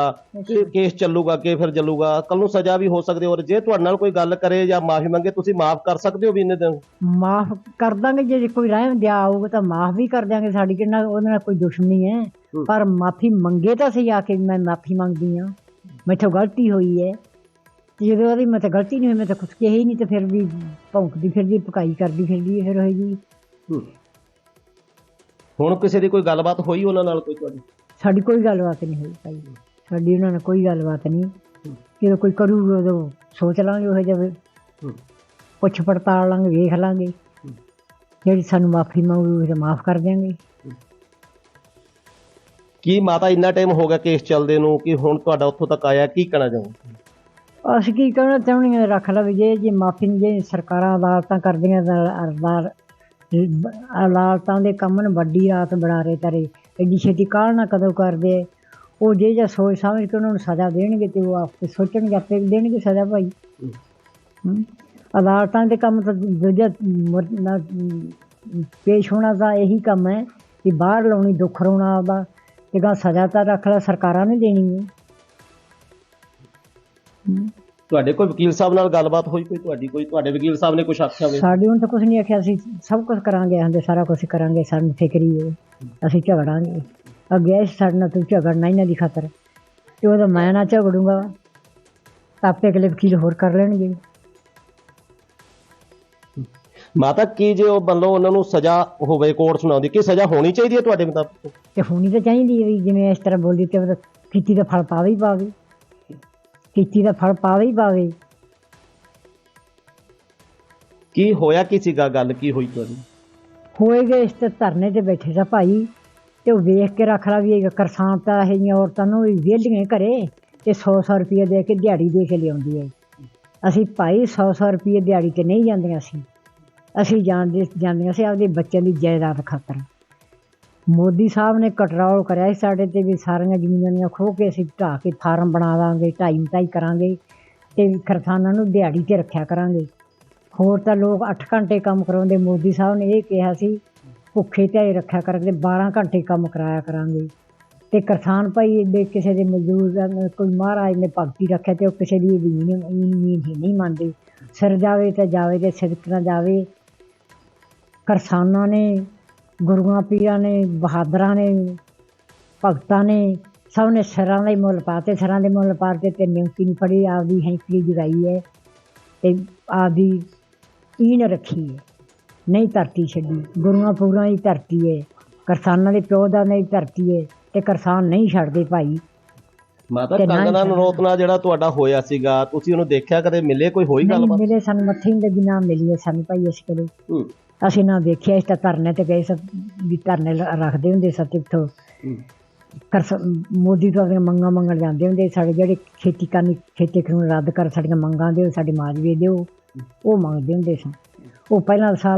H: ਕੇਸ ਚੱਲੂਗਾ ਅੱਗੇ ਫਿਰ ਚੱਲੂਗਾ ਕੱਲ ਨੂੰ ਸਜ਼ਾ ਵੀ ਹੋ ਸਕਦੀ ਔਰ ਜੇ ਤੁਹਾਡੇ ਨਾਲ ਕੋਈ ਗੱਲ ਕਰੇ ਜਾਂ ਮਾਫੀ ਮੰਗੇ ਤੁਸੀਂ ਮਾਫ ਕਰ ਸਕਦੇ ਹੋ ਵੀ ਇੰਨੇ ਦਿਨ?
I: ਮਾਫ ਕਰ ਦਾਂਗੇ ਜੇ ਕੋਈ ਰਹਿਮ ਦਿਆ ਆਊਗਾ ਤਾਂ ਮਾਫ ਵੀ ਕਰ ਦਿਆਂਗੇ ਸਾਡੀ ਕਿੰਨਾ ਉਹਦੇ ਨਾਲ ਕੋਈ ਦੁਸ਼ਮਣੀ ਹੈ। ਪਰ ਮਾਫੀ ਮੰਗੇ ਤਾਂ ਸਹੀ ਆ ਕੇ ਮੈਂ ਮਾਫੀ ਮੰਗਦੀ ਹਾਂ। ਮੈਥੋਂ ਗਲਤੀ ਹੋਈ ਹੈ। ਜਦੋਂ ਉਹਦੀ ਮੈਂ ਤਾਂ ਗਲਤੀ ਨਹੀਂ ਹੋਈ ਮੈਂ ਤਾਂ ਕੁਛ ਕਿਹਾ ਹੀ ਨਹੀਂ ਤੇ ਫਿਰ ਵੀ ਭੌਂਕਦੀ ਫਿਰਦੀ ਪਕਾਈ ਕਰਦੀ ਫਿਰਦੀ ਫਿਰ ਹੋਏਗੀ
H: ਹੂੰ। ਹੁਣ ਕਿਸੇ ਦੀ ਕੋਈ ਗੱਲਬਾਤ ਹੋਈ ਉਹਨਾਂ ਨਾਲ ਕੋਈ ਤੁਹਾਡੀ?
I: ਸਾਡੀ ਕੋਈ ਗੱਲਬਾਤ ਨਹੀਂ ਹੋਈ ਭਾਈ ਸਾਡੀ ਉਹਨਾਂ ਨਾਲ ਕੋਈ ਗੱਲਬਾਤ ਨਹੀਂ। ਜਦੋਂ ਕੋਈ ਕਰੂਗਾ ਉਦੋਂ ਸੋਚ ਲਾਂਗੇ ਉਹ ਜਿਹਾ।
H: ਹੂੰ।
I: ਪੁੱਛ ਪੜਤਾਲ ਲਾਂਗੇ ਵੇਖ ਲਾਂਗੇ। ਜਿਹੜੀ ਸਾਨੂੰ ਮਾਫੀ ਮੰਗੂ ਤਾਂ ਮਾਫ ਕਰ ਦਿਆਂਗੇ।
H: ਕੀ ਮਾਤਾ ਇੰਨਾ ਟਾਈਮ ਹੋ ਗਿਆ ਕੇਸ ਚੱਲਦੇ ਨੂੰ ਕਿ ਹੁਣ ਤੁਹਾਡਾ ਉੱਥੋਂ ਤੱਕ ਆਇਆ ਕੀ ਕਹਿਣਾ ਚਾਹੋ
I: ਅਸੀਂ ਕੀ ਕਹਿਣਾ ਚਾਹੁੰਦੇ ਹਾਂ, ਰੱਖ ਲਵੇ ਜੇ ਜੇ ਮਾਫੀ ਜੇ ਸਰਕਾਰਾਂ ਅਦਾਲਤਾਂ ਕਰਦੀਆਂ ਤਾਂ ਅਦਾਲ- ਅਦਾਲਤਾਂ ਦੇ ਕੰਮ ਨੂੰ ਵੱਡੀ ਰਾਤ ਬਣਾ ਰਹੇ ਤਰੇ। ਐਡੀ ਛੇਤੀ ਕਾਹਲ ਨਾ ਕਦੋਂ ਕਰਦੇ? ਉਹ ਜੇ ਜਾਂ ਸੋਚ ਸਮਝ ਕੇ ਉਹਨਾਂ ਨੂੰ ਸਜ਼ਾ ਦੇਣਗੇ ਤੇ ਉਹ ਆਪੇ ਸੋਚਣਗੇ, ਆਪੇ ਦੇਣਗੇ ਸਜ਼ਾ ਭਾਈ। ਅਦਾਲਤਾਂ ਦੇ ਕੰਮ ਤਾਂ ਦੂਜਾ ਪੇਸ਼ ਹੋਣਾ ਤਾਂ ਇਹੀ ਕੰਮ ਹੈ ਕਿ ਬਾਹਰ ਲਾਉਣੀ ਦੁੱਖ ਰੋਣਾ ਆਪਦਾ। ਤੇ ਗਾ ਸਜ਼ਾ ਤਾਂ ਰੱਖ ਲੈ, ਸਰਕਾਰਾਂ ਨੇ ਦੇਣੀ ਹੈ।
H: ਤੁਹਾਡੇ ਕੋਈ ਵਕੀਲ ਸਾਹਿਬ ਨਾਲ ਗੱਲਬਾਤ ਹੋਈ ਕੋਈ? ਤੁਹਾਡੀ ਕੋਈ ਤੁਹਾਡੇ ਵਕੀਲ ਸਾਹਿਬ ਨੇ ਕੁਝ ਆਖਿਆ ਹੋਵੇ?
I: ਸਾਡੇ ਹੁਣ ਤਾਂ ਕੁਝ ਨਹੀਂ ਆਖਿਆ ਅਸੀਂ ਸਭ ਕੁਝ ਕਰਾਂਗੇ ਆਂਦੇ ਸਾਰਾ ਕੁਝ ਕਰਾਂਗੇ ਸਾਨੂੰ ਫਿਕਰੀ ਹੈ ਅਸੀਂ ਝਗੜਾਂਗੇ। ਅੱਗੇ ਇਸ ਸਾਡੇ ਨਾਲ ਤੂੰ ਝਗੜਨਾ ਇਹਨਾਂ ਦੀ ਖਾਤਰ। ਤੇ ਉਹਦਾ ਮੈਂ ਨਾ ਝਗੜੂੰਗਾ। ਆਪੇ ਅਗਲੇ ਵਕੀਲ ਹੋਰ ਕਰ ਲੈਣਗੇ।
H: ਮਾਤਾ ਕੀ ਜੇ ਉਹ ਲਓ ਉਹਨਾਂ ਨੂੰ ਸਜ਼ਾ ਹੋਵੇ ਕੋਰਟ ਸੁਣਾਉਂਦੀ ਕੀ ਸਜ਼ਾ ਹੋਣੀ ਚਾਹੀਦੀ ਹੈ ਤੁਹਾਡੇ ਮੁਤਾਬਕ?
I: ਤੇ ਹੋਣੀ ਤਾਂ ਚਾਹੀਦੀ ਹੈ ਵੀ ਜਿਵੇਂ ਇਸ ਤਰ੍ਹਾਂ ਬੋਲਦੀ ਤੇ ਕੀਤੀ ਦਾ ਫਲ ਪਾਵੇ ਹੀ ਪਾਵੇ। ਕੀਤੀ ਦਾ ਫਲ ਪਾਵੇ ਹੀ ਪਾਵੇ।
H: ਕੀ ਹੋਇਆ ਕੀ ਸੀਗਾ? ਗੱਲ ਕੀ ਹੋਈ ਤੁਹਾਡੀ?
I: ਹੋਏਗੇ ਇਸ ਤੇ ਧਰਨੇ ਤੇ ਬੈਠੇ ਸਾ ਭਾਈ ਤੇ ਉਹ ਵੇਖ ਕੇ ਰੱਖ ਲਾ ਵੀ ਇਹ ਕਿਸਾਨ ਤਾਂ ਇਹ ਔਰਤਾਂ ਨੂੰ ਵੀ ਵਿਹਲੀਆਂ ਘਰੇ ਤੇ 100-100 ਰੁਪਏ ਦੇ ਕੇ ਦਿਹਾੜੀ ਦੇ ਕੇ ਲਿਆਉਂਦੀ ਹੈ। ਅਸੀਂ ਭਾਈ 100-100 ਰੁਪਏ ਦਿਹਾੜੀ ਤੇ ਨਹੀਂ ਜਾਂਦੀਆਂ ਅਸੀਂ ਅਸੀਂ ਜਾਂਦੇ ਜਾਂਦੀਆਂ ਸੀ ਆਪਦੇ ਬੱਚਿਆਂ ਦੀ ਜਾਇਦਾਦ ਖਾਤਰ। ਮੋਦੀ ਸਾਹਿਬ ਨੇ ਕੰਟਰੋਲ ਕਰਿਆ ਸੀ ਸਾਡੇ ਤੇ ਵੀ ਸਾਰੀਆਂ ਜ਼ਮੀਨਾਂ ਦੀਆਂ ਖੋਹ ਕੇ ਅਸੀਂ ਢਾਹ ਕੇ ਫਾਰਮ ਬਣਾ ਦਾਂਗੇ, ਢਾਈ ਮਟਾਈ ਕਰਾਂਗੇ ਤੇ ਕਿਸਾਨਾਂ ਨੂੰ ਦਿਹਾੜੀ ਤੇ ਰੱਖਿਆ ਕਰਾਂਗੇ। ਹੋਰ ਤਾਂ ਲੋਕ 8 ਘੰਟੇ ਕੰਮ ਕਰਾਉਂਦੇ, ਮੋਦੀ ਸਾਹਿਬ ਨੇ ਇਹ ਕਿਹਾ ਸੀ, ਭੁੱਖੇ ਤੇ ਰੱਖਿਆ ਕਰਾਂਗੇ 12 ਘੰਟੇ ਕੰਮ ਕਰਾਇਆ ਕਰਾਂਗੇ। ਤੇ ਕਿਸਾਨ ਭਾਈ ਦੇ ਕਿਸੇ ਦੇ ਮਜ਼ਦੂਰ ਕੋਈ ਮਹਾਰਾਜ ਨੇ ਭਗਤੀ ਰੱਖਿਆ ਤੇ ਉਹ ਕਿਸੇ ਦੀ ਵੀ ਨਹੀਂ ਨਹੀਂ ਮੰਨਦੇ। ਸਿਰ ਜਾਵੇ ਤਾਂ ਜਾਵੇ ਤੇ ਸਿਰ ਨਾ ਜਾਵੇ। ਕਿਸਾਨਾਂ ਨੇ ਗੁਰੂਆਂ ਪੀਰਾਂ ਨੇ ਬਹਾਦਰਾਂ ਨੇ ਭਗਤਾਂ ਨੇ ਸਭ ਨੇ ਸਿਰਾਂ ਦੇ ਮੁੱਲ ਪਾਤੇ ਸਿਰਾਂ ਦੇ ਮੁੱਲ ਪਾਤੇ ਤੇ ਨਿਉਂਕੀ ਨਹੀਂ ਫੜੀ ਆਪਦੀ ਹੈਂਕੜੀ ਜਗਾਈ ਹੈ ਤੇ ਆਪਦੀ ਈਨ ਰੱਖੀ ਹੈ ਨਹੀਂ ਧਰਤੀ ਛੱਡੀ ਗੁਰੂਆਂ ਪੂਰਾਂ ਦੀ ਧਰਤੀ ਹੈ ਕਿਸਾਨਾਂ ਦੇ ਪਿਓ ਦਾ ਨਹੀਂ ਧਰਤੀ ਹੈ ਤੇ ਕਿਸਾਨ ਨਹੀਂ ਛੱਡਦੇ ਭਾਈ
H: ਮਾਤਾ
I: ਤੇ ਨਾ ਹੀ
H: ਕੰਗਨਾ
I: ਛੱਡਣਾ।
H: ਨਰੋਤ ਨਾਲ ਜਿਹੜਾ ਤੁਹਾਡਾ ਹੋਇਆ ਸੀਗਾ ਤੁਸੀਂ ਉਹਨੂੰ ਦੇਖਿਆ ਕਦੇ ਮਿਲੇ ਕੋਈ ਹੋਈ
I: ਨਹੀਂ
H: ਗੱਲਬਾਤ
I: ਮਿਲੇ ਸਾਨੂੰ ਮੱਥੇ ਨਹੀਂ ਲੱਗੀ ਨਾ ਮਿਲੀ ਹੈ ਸਾਨੂੰ ਭਾਈ ਇਸ ਕੋਲੇ
H: ਹੂੰ।
I: ਅਸੀਂ ਨਾ ਦੇਖਿਆ ਇਸ ਤਾਂ ਧਰਨੇ ਤੇ ਗਏ ਸਭ ਵੀ ਧਰਨੇ ਲ- ਰੱਖਦੇ ਹੁੰਦੇ ਸਭ ਇੱਥੋਂ ਕਰਸ ਮੋਦੀ ਤੋਂ ਆਪਣੀਆਂ ਮੰਗਾਂ ਮੰਗਣ ਜਾਂਦੇ ਹੁੰਦੇ ਸਾਡੇ ਜਿਹੜੇ ਖੇਤੀ ਕਰਨੀ ਖੇਤੀ ਕਾਨੂੰਨ ਰੱਦ ਕਰ ਸਾਡੀਆਂ ਮੰਗਾਂ ਦਿਓ ਸਾਡੇ ਮਾਜਵੇ ਦਿਓ। ਉਹ ਮੰਗਦੇ ਹੁੰਦੇ ਸਨ ਉਹ ਪਹਿਲਾਂ ਸਾਲ